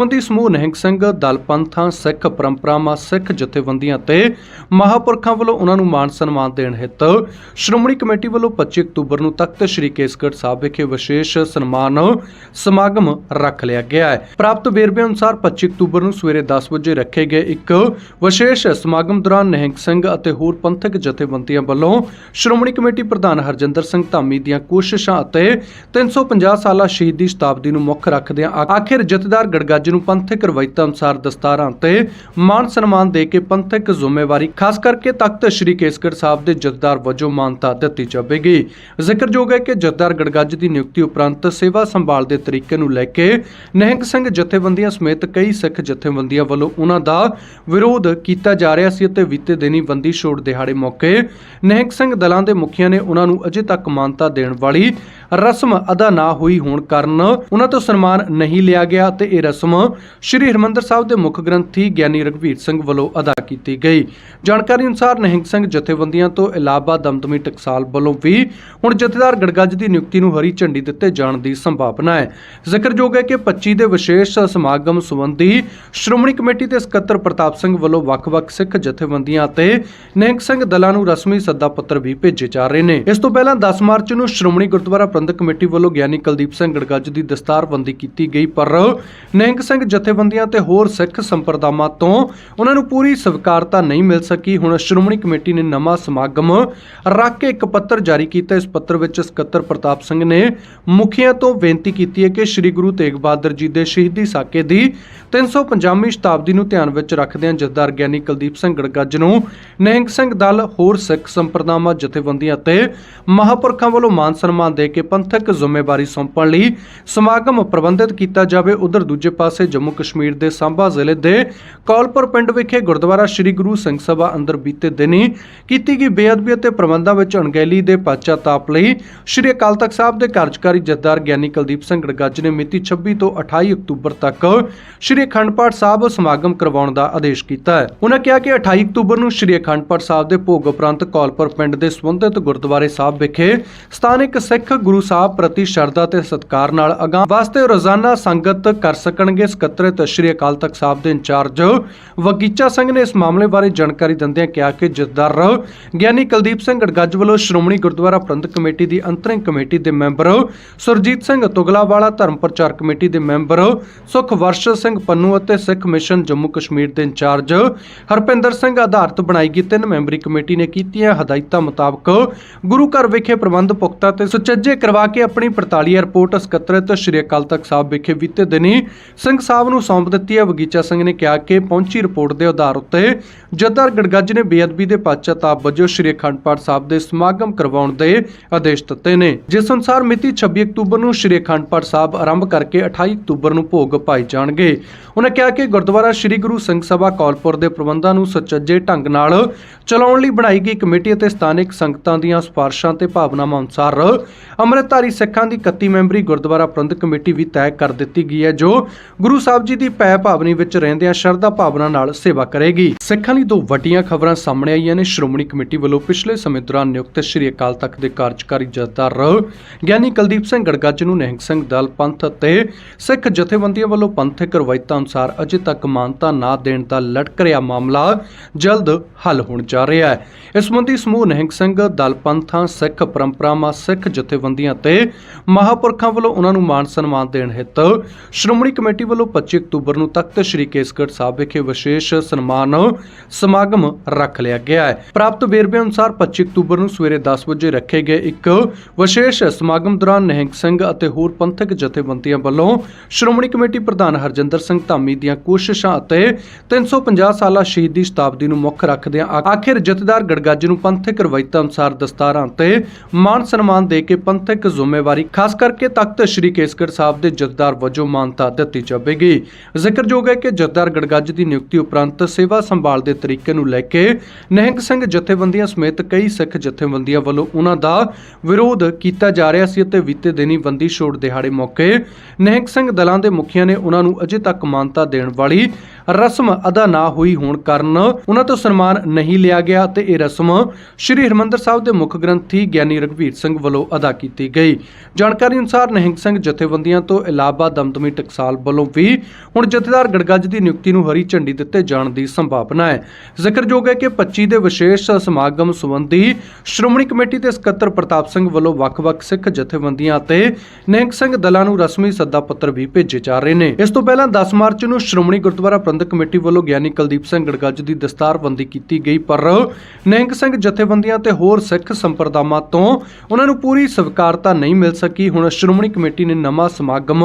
ਸੰਬੰਧੀ ਸਮੂਹ ਨਿਹੰਗ ਸਿੰਘ ਦਲ ਪੰਥਾਂ ਸਿੱਖ ਪਰੰਪਰਾਵਾਂ, ਸਿੱਖ ਜਥੇਬੰਦੀਆਂ ਤੇ ਮਹਾਪੁਰਖਾਂ ਵੱਲੋਂ ਉਹਨਾਂ ਨੂੰ ਮਾਣ ਸਨਮਾਨ ਦੇਣ ਹਿੱਤ ਸ਼੍ਰੋਮਣੀ ਕਮੇਟੀ ਵੱਲੋਂ 25 ਅਕਤੂਬਰ ਨੂੰ ਤਖਤ ਸ੍ਰੀ ਕੇਸਗੜ੍ਹ ਸਾਹਿਬ ਵਿਖੇ ਵਿਸ਼ੇਸ਼ ਸਨਮਾਨ ਸਮਾਗਮ ਰੱਖ ਲਿਆ ਗਿਆ ਹੈ। ਪ੍ਰਾਪਤ ਵੇਰਵੇ ਅਨੁਸਾਰ 25 ਅਕਤੂਬਰ ਨੂੰ ਸਵੇਰੇ 10 ਵਜੇ ਰੱਖੇ ਗਏ ਇੱਕ ਵਿਸ਼ੇਸ਼ ਸਮਾਗਮ ਦੌਰਾਨ ਨਿਹੰਗ ਸਿੰਘ ਅਤੇ ਹੋਰ ਪੰਥਕ ਜਥੇਬੰਦੀਆਂ ਵੱਲੋਂ ਸ਼੍ਰੋਮਣੀ ਕਮੇਟੀ ਪ੍ਰਧਾਨ ਹਰਜਿੰਦਰ ਸਿੰਘ ਧਾਮੀ ਦੀਆਂ ਕੋਸ਼ਿਸ਼ਾਂ ਅਤੇ 350 ਸਾਲਾ ਸ਼ਹੀਦੀ ਸ਼ਤਾਬਦੀ ਨੂੰ ਮੁੱਖ ਰੱਖਦਿਆਂ ਆਖਿਰ ਜਥੇਦਾਰ ਗੜਗੱਜ ਨੂੰ ਪੰਥਕ ਰਵਾਇਤਾਂ ਅਨੁਸਾਰ ਦਸਤਾਰਾਂ ਤੇ ਮਾਨ ਸਨਮਾਨ ਦੇ ਕੇ ਪੰਥਕ ਜ਼ਿੰਮੇਵਾਰੀ, ਖਾਸ ਕਰਕੇ ਤਖਤ ਸ੍ਰੀ ਕੇਸਗੜ੍ਹ ਸਾਹਿਬ ਦੇ ਜਥੇਦਾਰ ਵਜੋਂ ਮਾਨਤਾ ਦਿੱਤੀ ਜਾਵੇਗੀ। ਜ਼ਿਕਰਯੋਗ ਹੈ ਕਿ ਜਥੇਦਾਰ ਗੜਗੱਜ ਦੀ ਨਿਯੁਕਤੀ ਉਪਰੰਤ ਸੇਵਾ ਸੰਭਾਲ ਦੇ ਤਰੀਕੇ ਨੂੰ ਲੈ ਕੇ ਨਿਹੰਗ ਸਿੰਘ ਜਥੇਬੰਦੀਆਂ ਸਮੇਤ ਕਈ ਸਿੱਖ ਜਥੇਬੰਦੀਆਂ ਵੱਲੋਂ ਉਹਨਾਂ ਦਾ ਵਿਰੋਧ ਕੀਤਾ ਜਾ ਰਿਹਾ ਸੀ ਅਤੇ ਬੀਤੇ ਦਿਨੀ ਬੰਦੀ ਛੋੜ ਦਿਹਾੜੇ ਮੌਕੇ ਨਿਹੰਗ ਸਿੰਘ ਦਲਾਂ ਦੇ ਮੁਖੀਆਂ ਨੇ ਉਹਨਾਂ ਨੂੰ ਅਜੇ ਤੱਕ ਮਾਨਤਾ ਦੇਣ ਵਾਲੀ ਰਸਮ ਅਦਾ ਨਾ ਹੋਈ ਹੋਣ ਕਾਰਨ ਉਹਨਾਂ ਤੋਂ ਸਨਮਾਨ ਨਹੀਂ ਲਿਆ ਗਿਆ ਤੇ ਇਹ ਰਸਮ ਸ੍ਰੀ ਹਰਮੰਦਰ ਸਾਹਿਬ ਦੇ ਮੁੱਖ ਗ੍ਰੰਥੀ ਗਿਆਨੀ ਰਘਵੀਰ ਸਿੰਘ ਵੱਲੋਂ ਅਦਾ ਕੀਤੀ ਗਈ। ਜਾਣਕਾਰੀ ਅਨੁਸਾਰ ਨਿਹੰਗ ਸਿੰਘ ਜਥੇਬੰਦੀਆਂ ਤੋਂ ਇਲਾਵਾ ਦਮਦਮੀ ਟਕਸਾਲ ਵੱਲੋਂ ਵੀ ਹੁਣ ਜਥੇਦਾਰ ਗੜਗੱਜ ਦੀ ਨਿਯੁਕਤੀ ਨੂੰ ਹਰੀ ਝੰਡੀ ਦਿੱਤੇ ਜਾਣ ਦੀ ਸੰਭਾਵਨਾ ਹੈ। ਜ਼ਿਕਰਯੋਗ ਹੈ ਕਿ 25 ਦੇ ਵਿਸ਼ੇਸ਼ ਸਮਾਗਮ ਸੰਬੰਧੀ ਸ਼੍ਰੋਮਣੀ ਕਮੇਟੀ ਦੇ ਸਕੱਤਰ ਪ੍ਰਤਾਪ ਸਿੰਘ ਵੱਲੋਂ ਵੱਖ-ਵੱਖ ਸਿੱਖ ਜਥੇਬੰਦੀਆਂ ਅਤੇ ਨਿਹੰਗ ਸਿੰਘ ਦਲਾਂ ਨੂੰ ਰਸਮੀ ਸੱਦਾ ਪੱਤਰ ਵੀ ਭੇਜੇ ਜਾ ਰਹੇ ਨੇ। ਇਸ ਤੋਂ ਪਹਿਲਾਂ 10 ਮਾਰਚ ਨੂੰ ਸ਼੍ਰੋਮਣੀ ਗੁਰਦੁਆਰਾ ਪ੍ਰਬੰਧਕ ਕਮੇਟੀ ਵੱਲੋਂ ਗਿਆਨੀ ਕੁਲਦੀਪ ਸਿੰਘ ਗੜਗੱਜ ਦੀ ਦਸਤਾਰਬੰਦੀ ਕੀਤੀ ਗਈ, ਪਰ ਨਿਹੰਗ ਸਿੰਘ ਜਥੇਬੰਦੀਆਂ ਤੇ ਹੋਰ ਸਿੱਖ ਸੰਪਰਦਾਵਾਂ ਤੋਂ ਉਹਨਾਂ ਨੂੰ ਪੂਰੀ ਸਵੀਕਾਰਤਾ ਨਹੀਂ ਮਿਲ ਸਕੀ। ਹੁਣ ਸ਼੍ਰੋਮਣੀ ਕਮੇਟੀ ਨੇ ਨਵਾਂ ਸਮਾਗਮ ਰੱਖ ਕੇ ਇੱਕ ਪੱਤਰ ਜਾਰੀ ਕੀਤਾ। ਇਸ ਪੱਤਰ ਵਿੱਚ ਸਕੱਤਰ ਪ੍ਰਤਾਪ ਸਿੰਘ ਨੇ ਮੁਖੀਆਂ ਤੋਂ ਬੇਨਤੀ ਕੀਤੀ ਹੈ ਕਿ ਸ੍ਰੀ ਗੁਰੂ ਤੇਗ ਬਹਾਦਰ ਜੀ ਦੇ ਸ਼ਹੀਦੀ ਸਾਕੇ ਦੀ 350ਵੀਂ ਸ਼ਤਾਬਦੀ ਨੂੰ ਧਿਆਨ ਵਿੱਚ ਰੱਖਦਿਆਂ ਜਥੇਦਾਰ ਗਿਆਨੀ ਕੁਲਦੀਪ ਸਿੰਘ ਗੜਗੱਜ ਨੂੰ। ਨਿਹੰਗ ਸਿੰਘ ਦਲ ਹੋਰ ਸਿੱਖ ਸੰਪਰਦਾਵਾਂ, ਜਥੇਬੰਦੀਆਂ ਤੇ ਮਹਾਪੁਰਖਾਂ ਵੱਲੋਂ ਮਾਨ ਸਨਮਾਨ ਦੇ ਕੇ ਪੰਥਕ ਜ਼ਿੰਮੇਵਾਰੀ ਸੌਂਪਣ ਲਈ ਸਮਾਗਮ ਪ੍ਰਬੰਧਿਤ ਕੀਤਾ ਜਾਵੇ। ਉਧਰ ਦੂਜੇ ਪਾਸੇ ਜੰਮੂ ਕਸ਼ਮੀਰ ਦੇ ਸਾਂਭਾ ਜ਼ਿਲ੍ਹੇ ਦੇ ਕੌਲਪੁਰ ਪਿੰਡ ਵਿਖੇ ਗੁਰਦੁਆਰਾ ਸ੍ਰੀ ਗੁਰੂ ਸਿੰਘ ਸਭਾ ਅੰਦਰ ਬੀਤੇ ਦਿਨੀ ਕੀਤੀ ਗਈ ਬੇਅਦਬੀ ਅਤੇ ਪ੍ਰਬੰਧਾਂ ਵਿੱਚ ਅਣਗਹਿਲੀ ਦੇ ਪਛਤਾਪ ਲਈ ਸ੍ਰੀ ਅਕਾਲ ਤਖਤ ਸਾਹਿਬ ਦੇ ਕਾਰਜਕਾਰੀ ਜਥੇਦਾਰ ਗਿਆਨੀ ਕੁਲਦੀਪ ਸਿੰਘ ਗੜਗੱਜ ਨੇ ਮਿਤੀ 26 ਤੋਂ 28 ਅਕਤੂਬਰ ਤੱਕ ਸ੍ਰੀ ਅਖੰਡ ਪਾਠ ਸਾਹਿਬ ਸਮਾਗਮ ਕਰਵਾਉਣ ਦਾ ਆਦੇਸ਼ ਕੀਤਾ ਹੈ। ਉਹਨਾਂ ਕਿਹਾ ਕਿ 28 ਅਕਤੂਬਰ ਨੂੰ ਸ੍ਰੀ ਅਖੰਡ ਪਾਠ ਸਾਹਿਬ ਦੇ ਭੋਗ ਉਪਰੰਤ ਕੌਲਪੁਰ ਪਿੰਡ ਦੇ ਸੰਬੰਧਿਤ ਗੁਰਦੁਆਰੇ ਸਾਹਿਬ ਵਿਖੇ ਸਥਾਨਕ ਸਿੱਖ ਗੁਰੂ ਸਾਹਿਬ ਪ੍ਰਤੀ ਸ਼ਰਧਾ ਤੇ ਸਤਿਕਾਰ ਨਾਲ ਅਗਾਂਹ ਵਾਸਤੇ ਰੋਜ਼ਾਨਾ ਸੰਗਤ ਕਰ ਸਕਣਗੇ ਸਕੱਤਰਤ ਸ੍ਰੀ ਅਕਾਲ ਤਖਤ ਸਾਹਿਬ ਦੇ ਇੰਚਾਰਜ। ਵਗੀਚਾ ਸਿੰਘ ਨੇ ਇਸ ਮਾਮਲੇ ਬਾਰੇ ਜਾਣਕਾਰੀ ਦਿੰਦਿਆਂ ਕਿਹਾ ਕਿ ਜਥੇਦਾਰ ਗਿਆਨੀ ਕੁਲਦੀਪ ਸਿੰਘ ਗੜਗੱਜ ਵੱਲੋਂ ਸ਼੍ਰੋਮਣੀ ਗੁਰਦੁਆਰਾ ਪ੍ਰਬੰਧਕ ਕਮੇਟੀ ਦੀ ਅੰਤਰਿੰਗ ਕਮੇਟੀ ਦੇ ਮੈਂਬਰ, ਸੁਰਜੀਤ ਸਿੰਘ ਤੁਗਲਾਵਾਲਾ ਧਰਮ ਪ੍ਰਚਾਰ ਕਮੇਟੀ ਦੇ ਮੈਂਬਰ ਸੁਖਵਰਸ਼ ਸਿੰਘ ਪੰਨੂ ਅਤੇ ਸਿੱਖ ਮਿਸ਼ਨ ਜੰਮੂ ਕਸ਼ਮੀਰ ਦੇ ਇੰਚਾਰਜ ਹਰਪਿੰਦਰ ਸਿੰਘ ਆਧਾਰਤ ਬਣਾਈ ਗਈ ਤਿੰਨ ਮੈਂਬਰੀ ਕਮੇਟੀ ਨੇ ਕੀਤੀਆਂ ਹਦਾਇਤਾਂ ਮੁਤਾਬਕ ਗੁਰੂ ਘਰ ਵਿਖੇ ਪ੍ਰਬੰਧ ਪੁਖਤਾ ਤੇ ਸੁਚੱਜੇ ਕਰਵਾ ਕੇ ਆਪਣੀ 45 ਰਿਪੋਰਟ ਸਕੱਤਰਤ ਸ਼੍ਰੀ ਅਕਾਲ ਤਖਤ ਸਾਹਿਬ ਵਿਖੇ ਬੀਤੇ ਦਿਨੀ ਸਿੰਘ ਸਾਹਿਬ ਨੂੰ ਸੌਂਪ ਦਿੱਤੀ ਹੈ। ਵਗੀਚਾ ਸਿੰਘ ਨੇ ਕਿਹਾ ਕਿ ਪਹੁੰਚੀ ਰਿਪੋਰਟ ਦੇ ਆਧਾਰ ਉੱਤੇ ਜਥੇਦਾਰ ਗੜਗੱਜ ਨੇ ਬੇਅਦਬੀ ਦੇ ਪਛਤਾਪ ਵਜੋਂ ਸ਼੍ਰੀ ਅਖੰਡ ਪਾਠ ਸਾਹਿਬ ਦੇ ਸਮਾਗਮ ਕਰਵਾਉਣ ਦੇ ਆਦੇਸ਼ ਦਿੱਤੇ ਨੇ। ਜਿਸ ਅਨੁਸਾਰ ਮਿਤੀ 26 ਅਕਤੂਬਰ ਨੂੰ ਸ਼੍ਰੀ ਅਖੰਡ ਪਾਠ ਸਾਹਿਬ ਆਰੰਭ ਕਰਕੇ 28 ਅਕਤੂਬਰ ਨੂੰ ਭੋਗ ਪਾਏ ਜਾਣਗੇ। ਉਹਨਾਂ ਕਿਹਾ ਕਿ ਗੁਰਦੁਆਰਾ ਸ਼੍ਰੀ ਗੁਰੂ ਸਿੰਘ ਸਭਾ ਕੌਲਪੁਰ ਦੇ ਪ੍ਰਬੰਧਾਂ ਨੂੰ ਸੁਚੱਜੇ ਢੰਗ ਨਾਲ ਚਲਾਉਣ ਲਈ ਬਣਾਈ ਗਈ ਕਮੇਟੀ ਅਤੇ ਸਥਾਨਕ ਸੰਗਤਾਂ ਦੀਆਂ ਸਿਫਾਰਸ਼ਾਂ ਤੇ ਭਾਵਨਾਵਾਂ ਅਨੁਸਾਰ ਅੰਮ੍ਰਿਤਧਾਰੀ ਸਿੱਖਾਂ ਦੀ 31 ਮੈਂਬਰੀ ਗੁਰਦੁਆਰਾ ਪ੍ਰਬੰਧਕ ਕਮੇਟੀ ਵੀ ਤੈਅ ਕਰ ਦਿੱਤੀ ਗਈ ਹੈ, ਜੋ ਗੁਰੂ ਸਾਹਿਬ ਜੀ ਦੀ ਪੈ ਭਾਵਨੀ ਵਿੱਚ ਰਹਿੰਦਿਆਂ ਸ਼ਰਧਾ ਭਾਵਨਾ ਨਾਲ ਸੇਵਾ ਕਰੇਗੀ। ਸਿੱਖਾਂ ਲਈ ਦੋ ਵੱਡੀਆਂ ਖਬਰਾਂ ਸਾਹਮਣੇ ਆਈਆਂ ਨੇ। ਸ਼੍ਰੋਮਣੀ ਕਮੇਟੀ ਵੱਲੋਂ ਪਿਛਲੇ ਸਮੇਂ ਦੌਰਾਨ ਨਿਯੁਕਤ ਸ੍ਰੀ ਅਕਾਲ ਤਖਤ ਦੇ ਕਾਰਜਕਾਰੀ ਜਥੇਦਾਰ ਗਿਆਨੀ ਕੁਲਦੀਪ ਸਿੰਘ ਗੜਗੱਜ ਨੂੰ ਨਿਹੰਗ ਸਿੰਘ ਦਲ ਪੰਥ ਅਤੇ ਸਿੱਖ ਜਥੇਬੰਦੀਆਂ ਵੱਲੋਂ ਪੰਥਕ ਰਵਾਇਤਾਂ ਅਨੁਸਾਰ ਅਜੇ ਤੱਕ ਮਾਨਤਾ ਨਾ ਦੇਣ ਦਾ ਲਟਕ ਰਿਹਾ ਮਾਮਲਾ ਜਲਦ ਹੱਲ ਹੋਣ ਜਾ ਰਿਹਾ ਹੈ। ਇਸ ਸੰਬੰਧੀ ਸਮੂਹ ਨਿਹੰਗ ਸਿੰਘ ਦਲ ਪੰਥਾਂ, ਸਿੱਖ ਪਰੰਪਰਾਵਾਂ, ਸਿੱਖ ਜਥੇਬੰਦੀਆਂ ਤੇ ਮਹਾਪੁਰਖਾਂ ਵੱਲੋਂ ਉਹਨਾਂ ਨੂੰ ਮਾਨ ਸਨਮਾਨ ਦੇਣ ਹਿੱਤ ਸ਼੍ਰੋਮਣੀ ਕਮੇਟੀ ਵੱਲੋਂ 25 ਅਕਤੂਬਰ ਨੂੰ ਤਖਤ ਸ੍ਰੀ ਕੇਸਗੜ੍ਹ ਸਾਹਿਬ ਵਿਖੇ ਵਿਸ਼ੇਸ਼ ਸਨਮਾਨ ਸਮਾਗਮ ਰੱਖ ਲਿਆ ਗਿਆ ਹੈ। ਪ੍ਰਾਪਤ ਵੇਰਵੇ ਅਨੁਸਾਰ 25 ਅਕਤੂਬਰ ਨੂੰ ਸਵੇਰੇ 10 ਵਜੇ ਰੱਖੇ ਗਏ ਇੱਕ ਵਿਸ਼ੇਸ਼ ਸਮਾਗਮ ਦੌਰਾਨ ਨਿਹੰਗ ਸਿੰਘ ਅਤੇ ਹੋਰ ਪੰਥਕ ਜਥੇਬੰਦੀਆਂ ਵੱਲੋਂ ਸ਼੍ਰੋਮਣੀ ਕਮੇਟੀ ਪ੍ਰਧਾਨ ਹਰਜਿੰਦਰ ਸਿੰਘ ਧਾਮੀ ਦੀਆਂ ਕੋਸ਼ਿਸ਼ਾਂ ਅਤੇ 350 ਸਾਲਾ ਸ਼ਹੀਦੀ ਸ਼ਤਾਬਦੀ ਨੂੰ ਮੁੱਖ ਰੱਖਦਿਆਂ ਆਖਿਰ ਜਥੇਦਾਰ ਗੜਗੱਜ ਨੂੰ ਪੰਥਕ ਰਵਾਇਤਾਂ ਅਨੁਸਾਰ ਦਸਤਾਰਾਂ ਤੇ ਮਾਨ ਸਨਮਾਨ ਦੇ ਕੇ ਪੰਥਕ ਜ਼ਿੰਮੇਵਾਰੀ, ਖਾਸ ਕਰਕੇ ਤਖਤ ਸ੍ਰੀ ਕੇਸਗੜ੍ਹ ਸਾਹਿਬ ਦੇ ਜਥੇਦਾਰ ਵਜੋਂ ਮਾਨਤਾ ਦਿੱਤੀ ਜਾਵੇਗੀ। ਜ਼ਿਕਰਯੋਗ ਹੈ ਕਿ ਜਥੇਦਾਰ ਗੜਗੱਜ ਦੀ ਨਿਯੁਕਤੀ ਉਪਰੰਤ ਸੇਵਾ ਸੰਭਾਲ ਦੇ ਤਰੀਕੇ ਨੂੰ ਲੈ ਕੇ ਨਿਹੰਗ ਸਿੰਘ ਜਥੇਬੰਦੀਆਂ ਸਮੇਤ ਕਈ ਸਿੱਖ ਜਥੇਬੰਦੀਆਂ ਵੱਲੋਂ ਉਹਨਾਂ ਦਾ ਵਿਰੋਧ ਕੀਤਾ ਜਾ ਰਿਹਾ ਸੀ ਅਤੇ ਬੀਤੇ ਦਿਨੀ ਬੰਦੀ ਛੋੜ ਦਿਹਾੜੇ ਮੌਕੇ ਨਿਹੰਗ ਸਿੰਘ ਦਲਾਂ ਦੇ ਮੁਖੀਆਂ ਨੇ ਉਹਨਾਂ ਨੂੰ ਅਜੇ ਤੱਕ ਮਾਨਤਾ ਦੇਣ ਵਾਲੀ ਰਸਮ ਅਦਾ ਨਾ ਹੋਈ ਹੋਣ ਕਾਰਨ ਉਹਨਾਂ ਤੋਂ ਸਨਮਾਨ ਨਹੀਂ ਲਿਆ ਗਿਆ ਤੇ ਇਹ ਰਸਮ ਸ੍ਰੀ ਹਰਮੰਦਰ ਸਾਹਿਬ ਦੇ ਮੁੱਖ ਗ੍ਰੰਥੀ ਗਿਆਨੀ ਰਘਵੀਰ ਸਿੰਘ ਵੱਲੋਂ ਅਦਾ ਕੀਤੀ ਕੀਤੀ ਗਈ। ਜਾਣਕਾਰੀ ਅਨੁਸਾਰ ਨਿਹੰਗ ਸਿੰਘ ਜਥੇਬੰਦੀਆਂ ਤੋਂ ਇਲਾਵਾ ਦਮਦਮੀ ਟਕਸਾਲ ਵੱਲੋਂ ਵੀ ਹੁਣ ਜਥੇਦਾਰ ਗੜਗੱਜ ਦੀ ਨਿਯੁਕਤੀ ਨੂੰ ਹਰੀ ਝੰਡੀ ਦਿੱਤੇ ਜਾਣ ਦੀ ਸੰਭਾਵਨਾ ਹੈ। ਜ਼ਿਕਰਯੋਗ ਹੈ ਕਿ 25 ਦੇ ਵਿਸ਼ੇਸ਼ ਸਮਾਗਮ ਸੰਬੰਧੀ ਸ਼੍ਰੋਮਣੀ ਕਮੇਟੀ ਦੇ ਸਕੱਤਰ ਪ੍ਰਤਾਪ ਸਿੰਘ ਵੱਲੋਂ ਵੱਖ-ਵੱਖ ਸਿੱਖ ਜਥੇਬੰਦੀਆਂ ਅਤੇ ਨਿਹੰਗ ਸਿੰਘ ਦਲਾਂ ਨੂੰ ਰਸਮੀ ਸੱਦਾ ਪੱਤਰ ਵੀ ਭੇਜੇ ਜਾ ਰਹੇ ਨੇ। ਇਸ ਤੋਂ ਪਹਿਲਾਂ 10 ਮਾਰਚ ਨੂੰ ਸ਼੍ਰੋਮਣੀ ਗੁਰਦੁਆਰਾ ਪ੍ਰਬੰਧਕ ਕਮੇਟੀ ਵੱਲੋਂ ਗਿਆਨੀ ਕੁਲਦੀਪ ਸਿੰਘ ਗੜਗੱਜ ਦੀ ਦਸਤਾਰਬੰਦੀ ਕੀਤੀ ਗਈ, ਪਰ ਨਿਹੰਗ ਸਿੰਘ ਜਥੇਬੰਦੀਆਂ ਤੇ ਹੋਰ ਸਿੱਖ ਸੰਪਰਦਾਵਾਂ ਤੋਂ ਉਹਨਾਂ ਨੂੰ ਪੂਰੀ ਸਵੀਕਾਰ ਸਵੀਕਾਰਤਾ ਨਹੀਂ ਮਿਲ ਸਕੀ। ਹੁਣ ਸ਼੍ਰੋਮਣੀ ਕਮੇਟੀ ਨੇ ਨਵਾਂ ਸਮਾਗਮ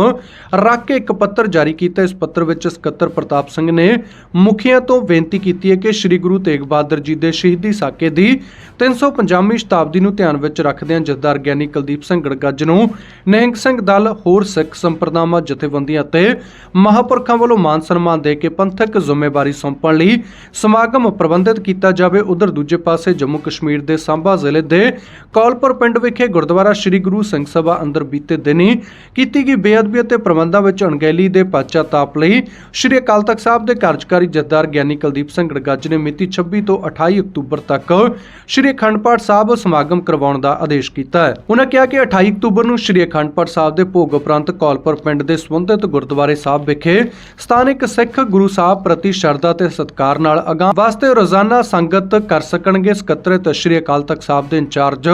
ਰੱਖ ਕੇ ਇੱਕ ਪੱਤਰ ਜਾਰੀ ਕੀਤਾ। ਇਸ ਪੱਤਰ ਵਿੱਚ ਸਕੱਤਰ ਪ੍ਰਤਾਪ ਸਿੰਘ ਨੇ ਮੁਖੀਆਂ ਤੋਂ ਬੇਨਤੀ ਕੀਤੀ ਹੈ ਕਿ ਸ੍ਰੀ ਗੁਰੂ ਤੇਗ ਬਹਾਦਰ ਜੀ ਦੇ ਸ਼ਹੀਦੀ ਸਾਕੇ ਦੀ 350ਵੀਂ ਸ਼ਤਾਬਦੀ ਨੂੰ ਧਿਆਨ ਵਿੱਚ ਰੱਖਦਿਆਂ ਜਥੇਦਾਰ ਗਿਆਨੀ ਕੁਲਦੀਪ ਸਿੰਘ ਗੜਗੱਜ ਨੂੰ ਨਿਹੰਗ ਸਿੰਘ ਦਲ, ਹੋਰ ਸਿੱਖ ਸੰਪਰਦਾਵਾਂ, ਜਥੇਬੰਦੀਆਂ ਅਤੇ ਮਹਾਪੁਰਖਾਂ ਵੱਲੋਂ ਮਾਨ ਸਨਮਾਨ ਦੇ ਕੇ ਪੰਥਕ ਜ਼ਿੰਮੇਵਾਰੀ ਸੌਂਪਣ ਲਈ ਸਮਾਗਮ ਪ੍ਰਬੰਧਿਤ ਕੀਤਾ ਜਾਵੇ। ਉਧਰ ਦੂਜੇ ਪਾਸੇ ਜੰਮੂ ਕਸ਼ਮੀਰ ਦੇ ਸਾਂਬਾ ਜ਼ਿਲ੍ਹੇ ਦੇ ਕੌਲਪੁਰ ਪਿੰਡ ਵਿਖੇ ਗੁਰਦੁਆਰਾ ਸ੍ਰੀ ਗੁਰੂ ਸਿੰਘ ਸਭਾ ਅੰਦਰ ਬੀਤੇ ਦਿਨੀ ਕੀਤੀ ਗਈ ਬੇਅਦਬੀ ਅਤੇ ਪ੍ਰਬੰਧਾਂ ਵਿੱਚ ਅਣਗਹਿਲੀ ਦੇ ਪਛਤਾਪ ਲਈ ਸ੍ਰੀ ਅਕਾਲ ਤਖਤ ਸਾਹਿਬ ਦੇ ਕਾਰਜਕਾਰੀ ਜਥੇਦਾਰ ਗਿਆਨੀ ਕੁਲਦੀਪ ਸਿੰਘ ਗੜਗੱਜ ਨੇ ਮਿਤੀ 26 ਤੋਂ 28 ਅਕਤੂਬਰ ਤੱਕ ਸ੍ਰੀ ਅਖੰਡ ਪਾਠ ਸਾਹਿਬ ਸਮਾਗਮ ਕਰਵਾਉਣ ਦਾ ਆਦੇਸ਼ ਕੀਤਾ ਹੈ। ਉਹਨਾਂ ਕਿਹਾ ਕਿ 28 ਅਕਤੂਬਰ ਨੂੰ ਸ੍ਰੀ ਅਖੰਡ ਪਾਠ ਸਾਹਿਬ ਦੇ ਭੋਗ ਉਪਰੰਤ ਕੌਲਪੁਰ ਪਿੰਡ ਦੇ ਸੰਬੰਧਿਤ ਗੁਰਦੁਆਰੇ ਸਾਹਿਬ ਵਿਖੇ ਸਥਾਨਕ ਸਿੱਖ ਗੁਰੂ ਸਾਹਿਬ ਪ੍ਰਤੀ ਸ਼ਰਧਾ ਤੇ ਸਤਿਕਾਰ ਨਾਲ ਅਗਾਂਹ ਵਾਸਤੇ ਰੋਜ਼ਾਨਾ ਸੰਗਤ ਕਰ ਸਕਣਗੇ। ਸਕੱਤਰਤ ਸ੍ਰੀ ਅਕਾਲ ਤਖਤ ਸਾਹਿਬ ਦੇ ਇੰਚਾਰਜ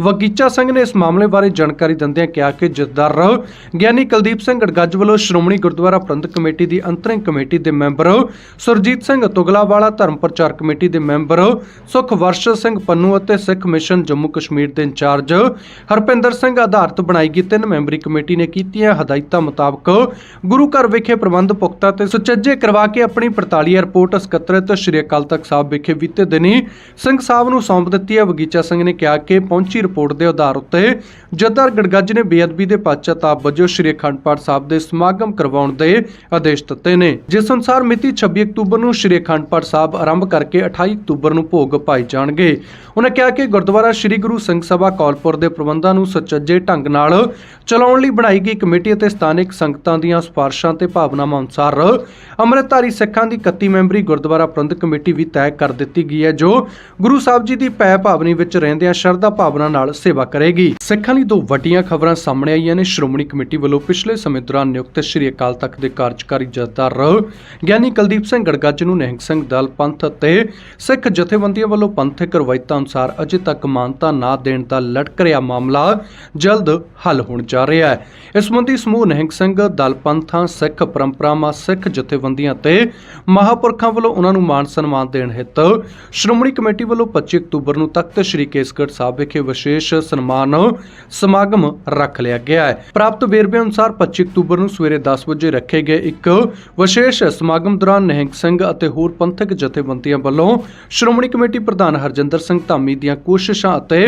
ਵਗੀਚਾ ਸਿੰਘ ਨੇ ਇਸ ਮਾਮਲੇ ਬਾਰੇ ਜਾਣਕਾਰੀ ਦਿੰਦਿਆਂ ਕਿਹਾ ਕਿ ਜਥੇਦਾਰ ਗਿਆਨੀ ਕੁਲਦੀਪ ਸਿੰਘ ਗੜਗੱਜ ਵੱਲੋਂ ਸ਼੍ਰੋਮਣੀ ਗੁਰਦੁਆਰਾ ਪ੍ਰਬੰਧਕ ਕਮੇਟੀ ਦੀ ਅੰਤਰਿੰਗ ਕਮੇਟੀ ਦੇ ਮੈਂਬਰ, ਸੁਰਜੀਤ ਸਿੰਘ ਤੁਗਲਾਵਾਲਾ ਧਰਮ ਪ੍ਰਚਾਰ ਕਮੇਟੀ ਦੇ ਮੈਂਬਰ ਸੁਖਵਰਸ਼ ਸਿੰਘ ਪੰਨੂ ਅਤੇ ਸਿੱਖ ਮਿਸ਼ਨ ਜੰਮੂ ਕਸ਼ਮੀਰ ਦੇ ਇੰਚਾਰਜ ਹਰਪਿੰਦਰ ਸਿੰਘ ਆਧਾਰਿਤ ਬਣਾਈ ਗਈ ਤਿੰਨ ਮੈਂਬਰੀ ਕਮੇਟੀ ਨੇ ਕੀਤੀਆਂ ਹਦਾਇਤਾਂ ਮੁਤਾਬਕ ਗੁਰੂ ਘਰ ਵਿਖੇ ਪ੍ਰਬੰਧ ਪੁਖਤਾ ਤੇ ਸੁਚੱਜੇ ਕਰਵਾ ਕੇ ਆਪਣੀ 45 ਰਿਪੋਰਟ ਸਕੱਤਰਤ ਸ਼੍ਰੀ ਅਕਾਲ ਤਖਤ ਸਾਹਿਬ ਵਿਖੇ ਬੀਤੇ ਦਿਨੀ ਸਿੰਘ ਸਾਹਿਬ ਨੂੰ ਸੌਂਪ ਦਿੱਤੀ ਹੈ। ਬਗੀਚਾ ਸਿੰਘ ਨੇ ਕਿਹਾ ਕਿ ਪਹੁੰਚੀ ਰਿਪੋਰਟ ਦੇ ਆਧਾਰ ਉੱਤੇ ਜੱਦਾਰ ਗੜਗੱਜ ਨੇ ਬੇਅਦਬੀ ਦੇ ਪਛਤਾਪ ਵਜੋਂ ਸ਼੍ਰੀ ਅਖੰਡ ਪਾਠ ਸਾਹਿਬ ਦੇ ਸਮਾਗਮ ਕਰਵਾਉਣ ਦੇ ਆਦੇਸ਼ ਦਿੱਤੇ ਨੇ। ਜਿਸ ਅਨੁਸਾਰ ਮਿਤੀ 26 ਅਕਤੂਬਰ ਨੂੰ ਸ਼੍ਰੀ ਅਖੰਡ ਪਾਠ ਸਾਹਿਬ ਆਰੰਭ ਕਰਕੇ 28 ਅਕਤੂਬਰ ਨੂੰ ਭੋਗ ਪਾਏ ਜਾਣਗੇ। ਉਹਨਾਂ ਕਿਹਾ ਕਿ ਗੁਰਦੁਆਰਾ ਸ਼੍ਰੀ ਗੁਰੂ ਸਿੰਘ ਸਭਾ ਕੌਲਪੁਰ ਦੇ ਪ੍ਰਬੰਧਾਂ ਨੂੰ ਸੁਚੱਜੇ ਢੰਗ ਨਾਲ ਚਲਾਉਣ ਲਈ ਬਣਾਈ ਗਈ ਕਮੇਟੀ ਅਤੇ ਸਥਾਨਕ ਸੰਗਤਾਂ ਦੀਆਂ ਸਿਫਾਰਸ਼ਾਂ ਤੇ ਭਾਵਨਾਵਾਂ ਅਨੁਸਾਰ ਅੰਮ੍ਰਿਤਧਾਰੀ ਸਿੱਖਾਂ ਦੀ 31 ਮੈਂਬਰੀ ਗੁਰਦੁਆਰਾ ਪ੍ਰਬੰਧਕ ਕਮੇਟੀ ਵੀ ਤੈਅ ਕਰ ਦਿੱਤੀ ਗਈ ਹੈ, ਜੋ ਗੁਰੂ ਸਾਹਿਬ ਜੀ ਦੀ ਪੈ ਭਾਵਨੀ ਵਿੱਚ ਰਹਿੰਦਿਆਂ ਸ਼ਰਧਾ ਭਾਵਨਾ ਨਾਲ ਸੇਵਾ ਕਰੇਗੀ। ਸਿੱਖਾਂ ਲਈ ਦੋ ਵੱਡੀਆਂ ਖਬਰਾਂ ਸਾਹਮਣੇ ਆਈਆਂ ਨੇ। ਸ਼੍ਰੋਮਣੀ ਕਮੇਟੀ ਵੱਲੋਂ ਪਿਛਲੇ ਸਮੇਂ ਦੌਰਾਨ ਨਿਯੁਕਤ ਸ਼੍ਰੀ ਅਕਾਲ ਤਖਤ ਦੇ ਕਾਰਜਕਾਰੀ ਜਥੇਦਾਰ ਗਿਆਨੀ ਕੁਲਦੀਪ ਸਿੰਘ ਗੜਗੱਜ ਨੂੰ ਨਿਹੰਗ ਸਿੰਘ ਦਲ ਪੰਥ ਅਤੇ ਸਿੱਖ ਜਥੇਬੰਦੀਆਂ ਵੱਲੋਂ ਪੰਥਕ ਰਵਾਇਤਾਂ ਅਨੁਸਾਰ ਅਜੇ ਤੱਕ ਮਾਨਤਾ ਨਾ ਦੇਣ ਦਾ ਲਟਕ ਰਿਹਾ ਮਾਮਲਾ ਜਲਦ ਹੱਲ ਹੋਣ ਜਾ ਰਿਹਾ ਹੈ। ਇਸ ਸੰਬੰਧੀ ਸਮੂਹ ਨਿਹੰਗ ਸਿੰਘ ਦਲ ਪੰਥਾਂ, ਸਿੱਖ ਪਰੰਪਰਾਵਾਂ, ਸਿੱਖ ਜਥੇਬੰਦੀਆਂ ਤੇ ਮਹਾਪੁਰਖਾਂ ਵੱਲੋਂ ਉਹਨਾਂ ਨੂੰ ਮਾਨ ਸਨਮਾਨ ਦੇਣ ਹਿੱਤ ਸ਼੍ਰੋਮਣੀ ਕਮੇਟੀ ਵੱਲੋਂ 25 ਅਕਤੂਬਰ ਨੂੰ ਤਖਤ ਸ੍ਰੀ ਕੇਸਗੜ੍ਹ ਸਾਹਿਬ ਵਿਖੇ ਵਿਸ਼ੇਸ਼ ਸਨਮਾਨ ਸਮਾਗਮ ਰੱਖ ਲਿਆ ਗਿਆ ਹੈ। ਪ੍ਰਾਪਤ ਵੇਰਵੇ ਅਨੁਸਾਰ 25 ਅਕਤੂਬਰ ਨੂੰ ਸਵੇਰੇ 10 ਵਜੇ ਰੱਖੇ ਗਏ ਇੱਕ ਵਿਸ਼ੇਸ਼ ਸਮਾਗਮ ਦੌਰਾਨ ਨਿਹੰਗ ਸਿੰਘ ਅਤੇ ਹੋਰ ਪੰਥਕ ਜਥੇਬੰਦੀਆਂ ਵੱਲੋਂ ਸ਼੍ਰੋਮਣੀ ਕਮੇਟੀ ਪ੍ਰਧਾਨ ਹਰਜਿੰਦਰ ਸਿੰਘ ਧਾਮੀ ਦੀਆਂ ਕੋਸ਼ਿਸ਼ਾਂ ਅਤੇ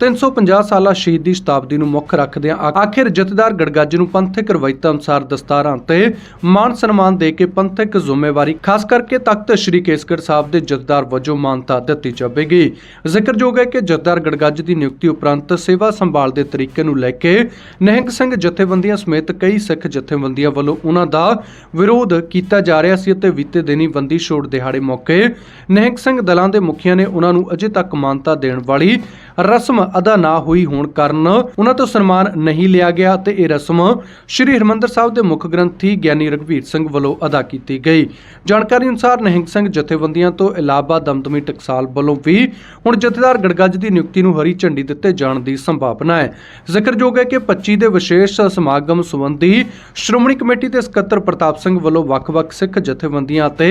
350 ਸਾਲਾ ਸ਼ਹੀਦੀ ਸ਼ਤਾਬਦੀ ਨੂੰ ਮੁੱਖ ਰੱਖਦਿਆਂ ਆਖਿਰ ਜਥੇਦਾਰ ਗੜਗੱਜ ਨੂੰ ਪੰਥਕ ਰਵਾਇਤਾਂ ਅਨੁਸਾਰ ਦਸਤਾਰਾਂ ਤੇ ਮਾਨ ਸਨਮਾਨ ਦੇ ਕੇ ਪੰਥਕ ਜ਼ਿੰਮੇਵਾਰੀ, ਖਾਸ ਕਰਕੇ ਤਖਤ ਸ੍ਰੀ ਕੇਸਗੜ੍ਹ ਸਾਹਿਬ ਦੇ ਜਥੇਦਾਰ ਵਜੋਂ ਮਾਨਤਾ ਦਿੱਤੀ ਜਾਵੇਗੀ। ਜ਼ਿਕਰਯੋਗ ਹੈ ਕਿ ਜਥੇਦਾਰ ਗੜਗੱਜ ਦੀ ਨਿਯੁਕਤੀ ਉਪਰੰਤ ਸੇਵਾ ਸੰਭਾਲ ਦੇ ਤਰੀਕੇ ਨੂੰ ਲੈ ਕੇ ਨਿਹੰਗ ਸਿੰਘ ਜਥੇਬੰਦੀਆਂ ਸਮੇਤ ਕਈ ਸਿੱਖ ਜਥੇਬੰਦੀਆਂ ਵੱਲੋਂ ਉਹਨਾਂ ਦਾ ਵਿਰੋਧ ਕੀਤਾ ਜਾ ਰਿਹਾ ਸੀ ਅਤੇ ਬੀਤੇ ਦਿਨੀ ਬੰਦੀ ਛੋੜ ਦਿਹਾੜੇ ਮੌਕੇ ਨਿਹੰਗ ਸਿੰਘ ਦਲਾਂ ਦੇ ਮੁਖੀਆਂ ਨੇ ਉਹਨਾਂ ਨੂੰ ਅਜੇ ਤੱਕ ਮਾਨਤਾ ਦੇਣ ਵਾਲੀ ਰਸਮ ਅਦਾ ਨਾ ਹੋਈ ਹੋਣ ਕਾਰਨ ਉਹਨਾਂ ਤੋਂ ਸਨਮਾਨ ਨਹੀਂ ਲਿਆ ਗਿਆ ਤੇ ਇਹ ਰਸਮ ਸ੍ਰੀ ਹਰਮੰਦਰ ਸਾਹਿਬ ਦੇ ਮੁੱਖ ਗ੍ਰੰਥੀ ਗਿਆਨੀ ਰਘਵੀਰ ਸਿੰਘ ਵੱਲੋਂ ਅਦਾ ਕੀਤੀ ਗਈ। ਜਾਣਕਾਰੀ ਅਨੁਸਾਰ ਨਹਿੰਗ ਸਿੰਘ ਜਥੇਬੰਦੀਆਂ ਤੋਂ ਇਲਾਵਾ ਦਮਦਮੀ ਟਕਸਾਲ ਵੱਲੋਂ ਵੀ ਹੁਣ ਜਥੇਦਾਰ ਗੜਗੱਜ ਦੀ ਨਿਯੁਕਤੀ ਨੂੰ ਹਰੀ ਝੰਡੀ ਦਿੱਤੇ ਜਾਣ ਦੀ ਸੰਭਾਵਨਾ ਹੈ। ਜ਼ਿਕਰਯੋਗ ਹੈ ਕਿ 25 ਦੇ ਵਿਸ਼ੇਸ਼ ਸਮਾਗਮ ਸੰਬੰਧੀ ਸ਼੍ਰੋਮਣੀ ਕਮੇਟੀ ਦੇ ਸਕੱਤਰ ਪ੍ਰਤਾਪ ਸਿੰਘ ਵੱਲੋਂ ਵੱਖ-ਵੱਖ ਸਿੱਖ ਜਥੇਬੰਦੀਆਂ ਅਤੇ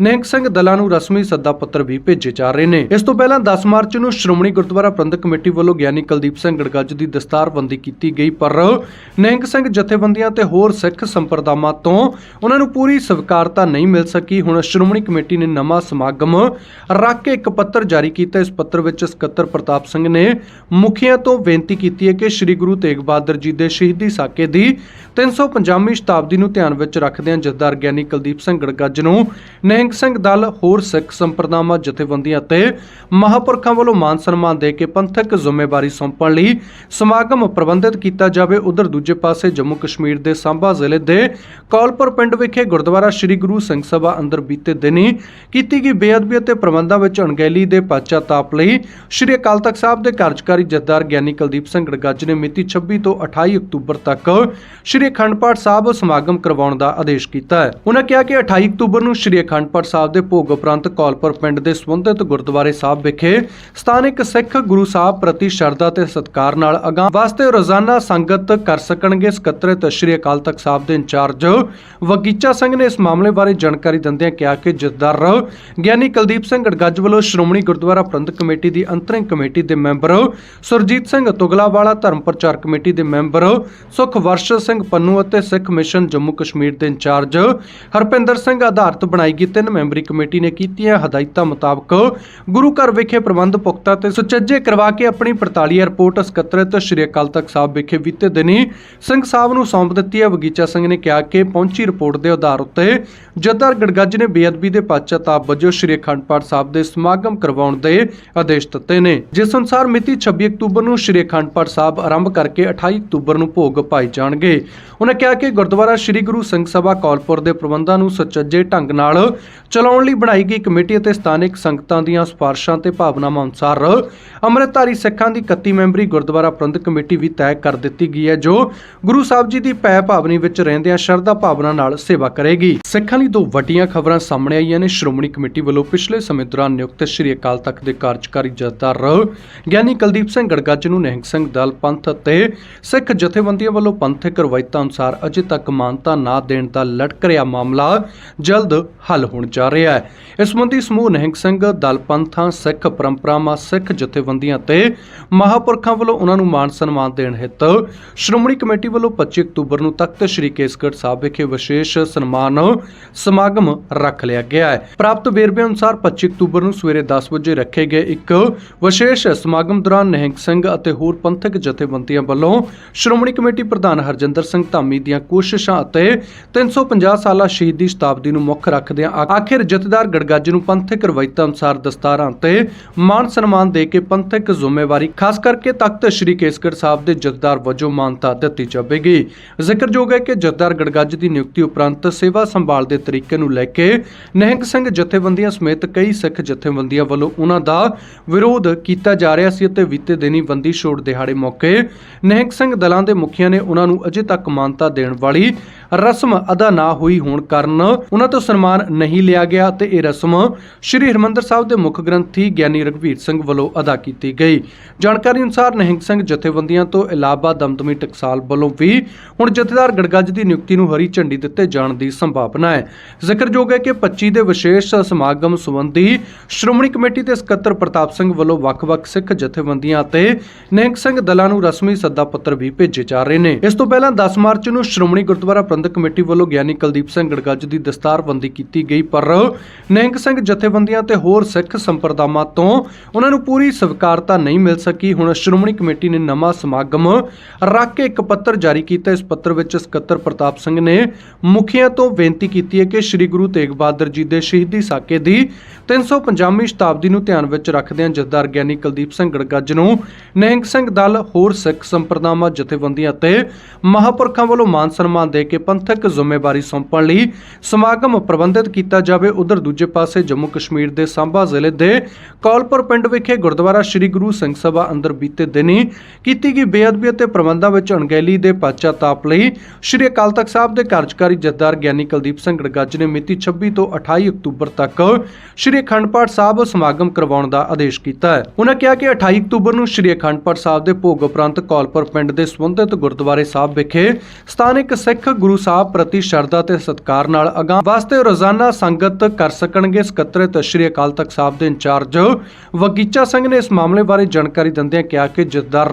ਨਿਹੰਗ ਸਿੰਘ ਦਲਾਂ ਨੂੰ ਰਸਮੀ ਸੱਦਾ ਪੱਤਰ ਵੀ ਭੇਜੇ ਜਾ ਰਹੇ ਨੇ। ਇਸ ਤੋਂ ਪਹਿਲਾਂ 10 ਮਾਰਚ ਨੂੰ ਸ਼੍ਰੋਮਣੀ ਗੁਰਦੁਆਰਾ ਪ੍ਰਬੰਧਕ ਕਮੇਟੀ ਵੱਲੋਂ ਗਿਆਨੀ ਕੁਲਦੀਪ ਸਿੰਘ ਗੜਗੱਜ ਦੀ ਦਸਤਾਰਬੰਦੀ ਕੀਤੀ ਗਈ, ਪਰ ਨਿਹੰਗ ਸਿੰਘ ਜਥੇਬੰਦੀਆਂ ਤੇ ਹੋਰ ਸਿੱਖ ਸੰਪਰਦਾਵਾਂ ਤੋਂ ਉਹਨਾਂ ਨੂੰ ਪੂਰੀ ਸਵੀਕਾਰਤਾ ਨਹੀਂ ਮਿਲ ਸਕੀ। ਹੁਣ ਸ਼੍ਰੋਮਣੀ ਕਮੇਟੀ ਨੇ ਨਵਾਂ ਸਮਾਗਮ ਰੱਖ ਕੇ ਇੱਕ ਪੱਤਰ ਜਾਰੀ ਕੀਤਾ। ਇਸ ਪੱਤਰ ਵਿੱਚ ਸਕੱਤਰ ਪ੍ਰਤਾਪ ਸਿੰਘ ਨੇ ਮੁਖੀਆਂ ਤੋਂ ਬੇਨਤੀ ਕੀਤੀ ਹੈ ਕਿ ਸ੍ਰੀ ਗੁਰੂ ਤੇਗ ਬਹਾਦਰ ਜੀ ਦੇ ਸ਼ਹੀਦੀ ਸਾਕੇ ਦੀ 350ਵੀਂ ਸ਼ਤਾਬਦੀ ਨੂੰ ਧਿਆਨ ਵਿੱਚ ਰੱਖਦਿਆਂ ਜਥੇਦਾਰ ਗਿਆਨੀ ਕੁਲਦੀਪ ਸਿੰਘ ਗੜਗੱਜ ਨੂੰ ਨਿਹੰਗ ਸਿੰਘ ਦਲ, ਹੋਰ ਸਿੱਖ ਸੰਪਰਦਾਵਾਂ, ਜਥੇਬੰਦੀਆਂ ਤੇ ਮਹਾਪੁਰਖਾਂ ਵੱਲੋਂ ਮਾਨ ਸਨਮਾਨ ਦੇ ਕੇ ਪੰਥਕ ਜ਼ਿੰਮੇਵਾਰੀ ਸੌਂਪਣ ਲਈ ਸਮਾਗਮ ਪ੍ਰਬੰਧਿਤ ਕੀਤਾ ਜਾਵੇ। ਉਧਰ ਦੂਜੇ ਪਾਸੇ ਜੰਮੂ ਕਸ਼ਮੀਰ ਦੇ ਸਾਂਬਾ ਜ਼ਿਲ੍ਹੇ ਦੇ ਕੌਲਪੁਰ ਪਿੰਡ ਵਿਖੇ ਗੁਰਦੁਆਰਾ ਸ੍ਰੀ ਗੁਰੂ ਸਿੰਘ ਸਭਾ ਅੰਦਰ ਬੀਤੇ ਦਿਨੀ ਕੀਤੀ ਗਈ ਬੇਅਦਬੀ ਅਤੇ ਪ੍ਰਬੰਧਾਂ ਵਿੱਚ ਅਣਗਹਿਲੀ ਦੇ ਪਛਤਾਪ ਲਈ ਸ੍ਰੀ ਅਕਾਲ ਤਖਤ ਸਾਹਿਬ ਦੇ ਕਾਰਜਕਾਰੀ ਜਥੇਦਾਰ ਗਿਆਨੀ ਕੁਲਦੀਪ ਸਿੰਘ ਗੜਗੱਜ ਨੇ ਮਿਤੀ 26 ਤੋਂ 28 ਅਕਤੂਬਰ ਤੱਕ ਸ਼੍ਰੀ ਅਖੰਡ ਪਾਠ ਸਾਹਿਬ ਸਮਾਗਮ ਕਰਵਾਉਣ ਦਾ ਆਦੇਸ਼ ਕੀਤਾ ਹੈ। ਉਹਨਾਂ ਕਿਹਾ ਕਿ 28 ਅਕਤੂਬਰ ਨੂੰ ਸ਼੍ਰੀ ਅਖੰਡ ਪਾਠ ਸਾਹਿਬ ਦੇ ਭੋਗ ਉਪਰੰਤ ਕੌਲਪੁਰ ਪਿੰਡ ਦੇ ਸੰਬੰਧਿਤ ਗੁਰਦੁਆਰੇ ਸਾਹਿਬ ਵਿਖੇ ਸਥਾਨਿਕ ਸਿੱਖ ਗੁਰੂ ਸਾਹਿਬ ਪ੍ਰਤੀ ਸ਼ਰਧਾ ਤੇ ਸਤਿਕਾਰ ਨਾਲ ਅਗਾਂਹ ਵਾਸਤੇ ਰੋਜ਼ਾਨਾ ਸੰਗਤ ਕਰ ਸਕਣਗੇ। ਸਕੱਤਰਤ ਸ਼੍ਰੀ ਅਕਾਲ ਤਖਤ ਸਾਹਿਬ ਦੇ ਇੰਚਾਰਜ ਵਗੀਚਾ ਸਿੰਘ ਨੇ ਇਸ ਮਾਮਲੇ ਬਾਰੇ ਜਾਣਕਾਰੀ ਦਿੰਦਿਆਂ ਕਿਹਾ ਕਿ ਜਥੇਦਾਰ ਗਿਆਨੀ ਕੁਲਦੀਪ ਸਿੰਘ ਗੜਗੱਜ ਵੱਲੋਂ ਸ਼੍ਰੋਮਣੀ ਗੁਰਦੁਆਰਾ ਪ੍ਰਬੰਧਕ ਕਮੇਟੀ ਦੀ ਅੰਤਰਿੰਗ ਕਮੇਟੀ ਦੇ ਮੈਂਬਰ ਸੁਰਜੀਤ ਸਿੰਘ ਤੁਗਲਾਵਾਲਾ ਧਰਮ ਪ੍ਰਚਾਰ ਕਮੇਟੀ ਦੇ ਮੈਂਬਰ ਸੁਖਵਰਸ਼ ਸਿੰਘ ਪੰਨੂ ਅਤੇ ਸਿੱਖ ਮਿਸ਼ਨ ਜੰਮੂ ਕਸ਼ਮੀਰ ਦੇ ਇੰਚਾਰਜ ਹਰਪਿੰਦਰ ਸਿੰਘ ਆਧਾਰਿਤ ਬਣਾਈ ਗਈ ਤਿੰਨ ਮੈਂਬਰੀ ਕਮੇਟੀ ਨੇ ਕੀਤੀਆਂ ਹਦਾਇਤਾਂ ਮੁਤਾਬਕ ਗੁਰੂ ਘਰ ਵਿਖੇ ਪ੍ਰਬੰਧ ਪੁਖਤਾ ਤੇ ਸੁਚੱਜੇ ਕਰਵਾ ਕੇ ਆਪਣੀ 45 ਰਿਪੋਰਟ ਸਕੱਤਰਤ ਸ਼੍ਰੀ ਅਕਾਲ ਤਖਤ ਸਾਹਿਬ ਵਿਖੇ ਬੀਤੇ ਦਿਨੀ ਸਿੰਘ ਸਾਹਿਬ ਨੂੰ ਸੌਂਪ ਦਿੱਤੀ ਹੈ। ਵਗੀਚਾ ਸਿੰਘ ਨੇ ਕਿਹਾ ਕਿ ਪਹੁੰਚੀ ਰਿਪੋਰਟ ਦੇ ਆਧਾਰ ਉੱਤੇ ਜੱਦਰ ਗੜਗੱਜ ਨੇ ਬੇਅਦਬੀ ਦੇ ਪਛਤਾਪ ਵਜੋਂ ਸ਼੍ਰੀ ਅਖੰਡ ਪਾਠ ਸਾਹਿਬ ਦੇ ਸਮਾਗਮ ਕਰਵਾਉਣ ਦੇ ਆਦੇਸ਼ ਦਿੱਤੇ ਨੇ। ਜਿਸ ਅਨੁਸਾਰ ਮਿਤੀ 26 ਅਕਤੂਬਰ ਨੂੰ ਸ਼੍ਰੀ ਅਖੰਡ ਪਾਠ ਸਾਹਿਬ ਆਰੰਭ ਕਰਕੇ 28 ਅਕਤੂਬਰ ਨੂੰ ਭੋਗ ਪਾਏ ਜਾਣਗੇ। ਉਹਨਾਂ ਕਿਹਾ ਕਿ ਗੁਰਦੁਆਰਾ ਸ਼੍ਰੀ ਗੁਰੂ ਸਿੰਘ ਸਭਾ ਕੌਲਪੁਰ ਦੇ ਪ੍ਰਬੰਧਾਂ ਨੂੰ ਸੁਚੱਜੇ ਢੰਗ ਨਾਲ ਚਲਾਉਣ ਲਈ ਬਣਾਈ ਗਈ ਕਮੇਟੀ ਅਤੇ ਸਥਾਨਕ ਸੰਗਤਾਂ ਦੀਆਂ ਸਿਫਾਰਸ਼ਾਂ ਤੇ ਭਾਵਨਾਵਾਂ ਅਨੁਸਾਰ ਅੰਮ੍ਰਿਤਧਾਰੀ ਸਿੱਖਾਂ ਦੀ 31 ਮੈਂਬਰੀ ਗੁਰਦੁਆਰਾ ਪ੍ਰਬੰਧਕ ਕਮੇਟੀ ਵੀ ਤੈਅ ਕਰ ਦਿੱਤੀ ਗਈ ਹੈ, ਜੋ ਗੁਰੂ ਸਾਹਿਬ ਜੀ ਦੀ ਪੈ ਭਾਵਨੀ ਵਿੱਚ ਰਹਿੰਦਿਆਂ ਸ਼ਰਧਾ ਭਾਵਨਾ ਨਾਲ ਸੇਵਾ ਕਰੇਗੀ। ਸਿੱਖਾਂ ਲਈ ਦੋ ਵੱਡੀਆਂ ਖਬਰਾਂ ਸਾਹਮਣੇ ਆਈਆਂ ਨੇ। ਸ਼੍ਰੋਮਣੀ ਕਮੇਟੀ ਵੱਲੋਂ ਪਿਛਲੇ ਸਮੇਂ ਦੌਰਾਨ ਨਿਯੁਕਤ ਸ਼੍ਰੀ ਅਕਾਲ ਤਖਤ ਦੇ ਕਾਰਜਕਾਰੀ ਜਥੇਦਾਰ ਗਿਆਨੀ ਕੁਲਦੀਪ ਸਿੰਘ ਗੜਗੱਜ ਨੂੰ ਨਿਹੰਗ ਸਿੰਘ ਦਲ ਪੰਥ ਅਤੇ ਸਿੱਖ ਜਥੇਬੰਦੀਆਂ ਵੱਲੋਂ ਪੰਥਕ ਰਵਾਇਤਾਂ ਅਨੁਸਾਰ ਅਜੇ ਤੱਕ ਮਾਨਤਾ ਨਾ ਦੇਣ ਦਾ ਲਟਕ ਰਿਹਾ ਮਾਮਲਾ ਜਲਦ ਹੱਲ ਹੋਣ ਜਾ ਰਿਹਾ ਹੈ। ਇਸ ਸੰਬੰਧੀ ਸਮੂਹ ਨਿਹੰਗ ਸਿੰਘ, ਦਲ ਪੰਥਾਂ, ਸਿੱਖ ਪਰੰਪਰਾਵਾਂ, ਸਿੱਖ ਜਥੇਬੰਦੀਆਂ ਤੇ ਮਹਾਪੁਰਖਾਂ ਵੱਲੋਂ ਉਹਨਾਂ ਨੂੰ ਮਾਨ ਸਨਮਾਨ ਦੇਣ ਹਿੱਤ ਸ਼੍ਰੋਮਣੀ ਕਮੇਟੀ ਵੱਲੋਂ 25 ਅਕਤੂਬਰ ਨੂੰ ਤਖਤ ਸ੍ਰੀ ਕੇਸਗੜ੍ਹ ਸਾਹਿਬ ਵਿਖੇ ਵਿਸ਼ੇਸ਼ ਸਨਮਾਨ ਸਮਾਗਮ ਰੱਖ ਲਿਆ ਗਿਆ ਹੈ। ਪ੍ਰਾਪਤ ਵੇਰਵੇ ਅਨੁਸਾਰ 25 ਅਕਤੂਬਰ ਨੂੰ ਸਵੇਰੇ 10 ਵਜੇ ਰੱਖੇ ਗਏ ਇੱਕ ਵਿਸ਼ੇਸ਼ ਸਮਾਗਮ ਦੌਰਾਨ ਨਿਹੰਗ ਸਿੰਘ ਅਤੇ ਹੋਰ ਪੰਥਕ ਜਥੇਬੰਦੀਆਂ ਵੱਲੋਂ ਸ਼੍ਰੋਮਣੀ ਕਮੇਟੀ ਪ੍ਰਧਾਨ ਹਰਜਿੰਦਰ ਸਿੰਘ ਧਾਮੀ ਦੀਆਂ ਕੋਸ਼ਿਸ਼ਾਂ ਅਤੇ 350 ਸਾਲਾ ਸ਼ਹੀਦੀ ਸ਼ਤਾਬਦੀ ਨੂੰ ਮੁੱਖ ਰੱਖਦਿਆਂ ਆਖਿਰ ਜਥੇਦਾਰ ਗੜਗੱਜ ਨੂੰ ਪੰਥਕ ਰਵਾਇਤਾਂ ਅਨੁਸਾਰ ਦਸਤਾਰਾਂ ਤੇ ਮਾਨ ਸਨਮਾਨ ਦੇ ਕੇ ਪੰਥਕ ਜ਼ਿੰਮੇਵਾਰੀ, ਖਾਸ ਕਰਕੇ ਤਖਤ ਸ੍ਰੀ ਕੇਸਗੜ੍ਹ ਸਾਹਿਬ ਦੇ ਜਥੇਦਾਰ ਵਜੋਂ ਮਾਨਤਾ ਦਿੱਤੀ ਜਾਵੇਗੀ। ਜ਼ਿਕਰਯੋਗ ਹੈ ਕਿ ਜਥੇਦਾਰ ਗੜਗੱਜ ਦੀ ਨਿਯੁਕਤੀ ਉਪਰੰਤ ਸੇਵਾ ਸੰਭਾਲ ਦੇ ਤਰੀਕੇ ਨੂੰ ਲੈ ਕੇ ਨਿਹੰਗ ਸਿੰਘ ਜਥੇਬੰਦੀਆਂ ਸਮੇਤ ਕਈ ਸਿੱਖ ਜਥੇਬੰਦੀਆਂ ਵੱਲੋਂ ਉਹਨਾਂ ਦਾ ਵਿਰੋਧ ਕੀਤਾ ਜਾ ਰਿਹਾ ਸੀ ਅਤੇ ਬੀਤੇ ਦਿਨੀ ਬੰਦੀ ਛੋੜ ਦਿਹਾੜੇ ਮੌਕੇ ਨਿਹੰਗ ਸਿੰਘ ਦਲਾਂ ਦੇ ਮੁਖੀਆਂ ਨੇ ਉਹਨਾਂ ਨੂੰ ਅਜੇ ਤੱਕ ਮਾਨਤਾ ਦੇਣ ਵਾਲੀ ਰਸਮ ਅਦਾ ਨਾ ਹੋਈ ਹੋਣ ਕਾਰਨ ਉਹਨਾਂ ਤੋਂ ਸਨਮਾਨ ਨਹੀਂ ਲਿਆ ਗਿਆ ਤੇ ਇਹ ਰਸਮ ਸ਼੍ਰੀ ਹਰਮੰਦਰ ਸਾਹਿਬ ਦੇ ਮੁੱਖ ਗ੍ਰੰਥੀ ਗਿਆਨੀ ਰਘਵੀਰ ਸਿੰਘ ਵੱਲੋਂ ਅਦਾ ਕੀਤੀ ਗਈ। ਜਾਣਕਾਰੀ ਅਨੁਸਾਰ ਨਿਹੰਗ ਸਿੰਘ ਜਥੇਬੰਦੀਆਂ ਤੋਂ ਇਲਾਵਾ ਦਮਦਮੀ ਟਕਸਾਲ ਵੱਲੋਂ ਵੀ ਹੁਣ ਜਥੇਦਾਰ ਗੜਗੱਜ ਦੀ ਨਿਯੁਕਤੀ ਨੂੰ ਹਰੀ ਝੰਡੀ ਦਿੱਤੇ ਜਾਣ ਦੀ ਸੰਭਾਵਨਾ ਹੈ। ਜ਼ਿਕਰਯੋਗ ਹੈ ਕਿ 25 ਦੇ ਵਿਸ਼ੇਸ਼ ਸਮਾਗਮ ਸੰਬੰਧੀ ਸ਼੍ਰੋਮਣੀ ਕਮੇਟੀ ਦੇ ਸਕੱਤਰ ਪ੍ਰਤਾਪ ਸਿੰਘ ਵੱਲੋਂ ਵੱਖ-ਵੱਖ ਸਿੱਖ ਜਥੇਬੰਦੀਆਂ ਅਤੇ ਨਿਹੰਗ ਸਿੰਘ ਦਲਾਂ ਨੂੰ ਰਸਮੀ ਸੱਦਾ ਪੱਤਰ ਵੀ ਭੇਜੇ ਜਾ ਰਹੇ ਨੇ। ਇਸ ਤੋਂ ਪਹਿਲਾਂ 10 ਮਾਰਚ ਨੂੰ ਸ਼੍ਰੋਮਣੀ ਗੁਰਦੁਆਰਾ ਪ੍ਰਬੰਧਕ ਕਮੇਟੀ ਵੱਲੋਂ ਗਿਆਨੀ ਕੁਲਦੀਪ ਸਿੰਘ ਗੜਗੱਜ ਦੀ ਦਸਤਾਰਬੰਦੀ ਕੀਤੀ ਗਈ, ਪਰ ਨਿਹੰਗ ਸਿੰਘ ਜਥੇਬੰਦੀਆਂ ਤੇ ਹੋਰ ਸਿੱਖ ਸੰਪਰਦਾਵਾਂ ਤੋਂ ਉਹਨਾਂ ਨੂੰ ਪੂਰੀ ਸਵੀਕਾਰਤਾ ਨਹੀਂ ਮਿਲ ਸਕੀ। ਹੁਣ ਸ਼੍ਰੋਮਣੀ ਕਮੇਟੀ ਨੇ ਨਵਾਂ ਸਮਾਗਮ ਰੱਖ ਕੇ ਇੱਕ ਪੱਤਰ ਜਾਰੀ ਕੀਤਾ। ਇਸ ਪੱਤਰ ਵਿੱਚ ਸਕੱਤਰ ਪ੍ਰਤਾਪ ਸਿੰਘ ਨੇ ਮੁਖੀਆਂ ਤੋਂ ਬੇਨਤੀ ਕੀਤੀ ਹੈ ਕਿ ਸ੍ਰੀ ਗੁਰੂ ਤੇਗ ਬਹਾਦਰ ਜੀ ਦੇ ਸ਼ਹੀਦੀ ਸਾਕੇ ਦੀ 350ਵੀਂ ਸ਼ਤਾਬਦੀ ਨੂੰ ਧਿਆਨ ਵਿੱਚ ਰੱਖਦਿਆਂ ਜਥੇਦਾਰ ਗਿਆਨੀ ਕੁਲਦੀਪ ਸਿੰਘ ਗੜਗੱਜ ਨੂੰ ਨਿਹੰਗ ਸਿੰਘ ਦਲ ਹੋਰ ਸਿੱਖ ਸੰਪਰਦਾਵਾਂ, ਜਥੇਬੰਦੀਆਂ ਤੇ ਮਹਾਪੁਰਖਾਂ ਵੱਲੋਂ ਮਾਨ ਸਨਮਾਨ ਦੇ ਕੇ ਪੰਥਕ ਜ਼ਿੰਮੇਵਾਰੀ ਸੌਂਪਣ ਲਈ ਸਮਾਗਮ ਪ੍ਰਬੰਧਿਤ ਕੀਤਾ ਜਾਵੇ। ਉਧਰ ਦੂਜੇ ਪਾਸੇ ਜੰਮੂ ਕਸ਼ਮੀਰ ਦੇ ਸਾਂਭਾ ਜ਼ਿਲ੍ਹੇ ਦੇ ਕੌਲਪੁਰ ਪਿੰਡ ਵਿਖੇ ਗੁਰਦੁਆਰਾ ਸ੍ਰੀ ਗੁਰੂ ਸਿੰਘ ਸਭਾ ਅੰਦਰ ਬੀਤੇ ਦਿਨੀ ਕੀਤੀ ਗਈ ਬੇਅਦਬੀ ਅਤੇ ਪ੍ਰਬੰਧਾਂ ਵਿੱਚ ਅਣਗਹਿਲੀ ਦੇ ਪਛਤਾਪ ਲਈ ਸ੍ਰੀ ਅਕਾਲ ਤਖਤ ਸਾਹਿਬ ਦੇ ਕਾਰਜਕਾਰੀ ਜਥੇਦਾਰ ਗਿਆਨੀ ਕੁਲਦੀਪ ਸਿੰਘ ਗੜਗੱਜ ਨੇ ਮਿਤੀ 26 ਤੋਂ 28 ਅਕਤੂਬਰ ਤੱਕ ਸ੍ਰੀ ਅਖੰਡ ਪਾਠ ਸਾਹਿਬ ਸਮਾਗਮ ਕਰਵਾਉਣ ਦਾ ਆਦੇਸ਼ ਕੀਤਾ ਹੈ। ਉਹਨਾਂ ਕਿਹਾ ਕਿ 28 ਅਕਤੂਬਰ ਨੂੰ ਸ੍ਰੀ ਅਖੰਡ ਪਾਠ ਸਾਹਿਬ ਦੇ ਭੋਗ ਉਪਰੰਤ ਕੌਲਪੁਰ ਪਿੰਡ ਦੇ ਸੰਬੰਧਿਤ ਗੁਰਦੁਆਰੇ ਸਾਹਿਬ ਵਿਖੇ ਸਥਾਨਕ ਸਿੱਖ ਗੁਰੂ ਸਾਹਿਬ ਪ੍ਰਤੀ ਸ਼ਰਧਾ ਤੇ ਸਤਿਕਾਰ ਨਾਲ ਅਗਾਂਹ ਵਾਸਤੇ ਰੋਜ਼ਾਨਾ ਸੰਗਤ ਕਰ ਸਕਣਗੇ ਸਕੱਤਰਤ ਸ੍ਰੀ ਅਕਾਲ ਤਖਤ ਸਾਹਿਬ ਦੇ ਇੰਚਾਰਜ। ਵਗੀਚਾ ਸਿੰਘ ਨੇ ਇਸ ਮਾਮਲੇ ਬਾਰੇ ਜਾਣਕਾਰੀ ਦਿੰਦਿਆਂ ਕਿਹਾ ਕਿ ਜਥੇਦਾਰ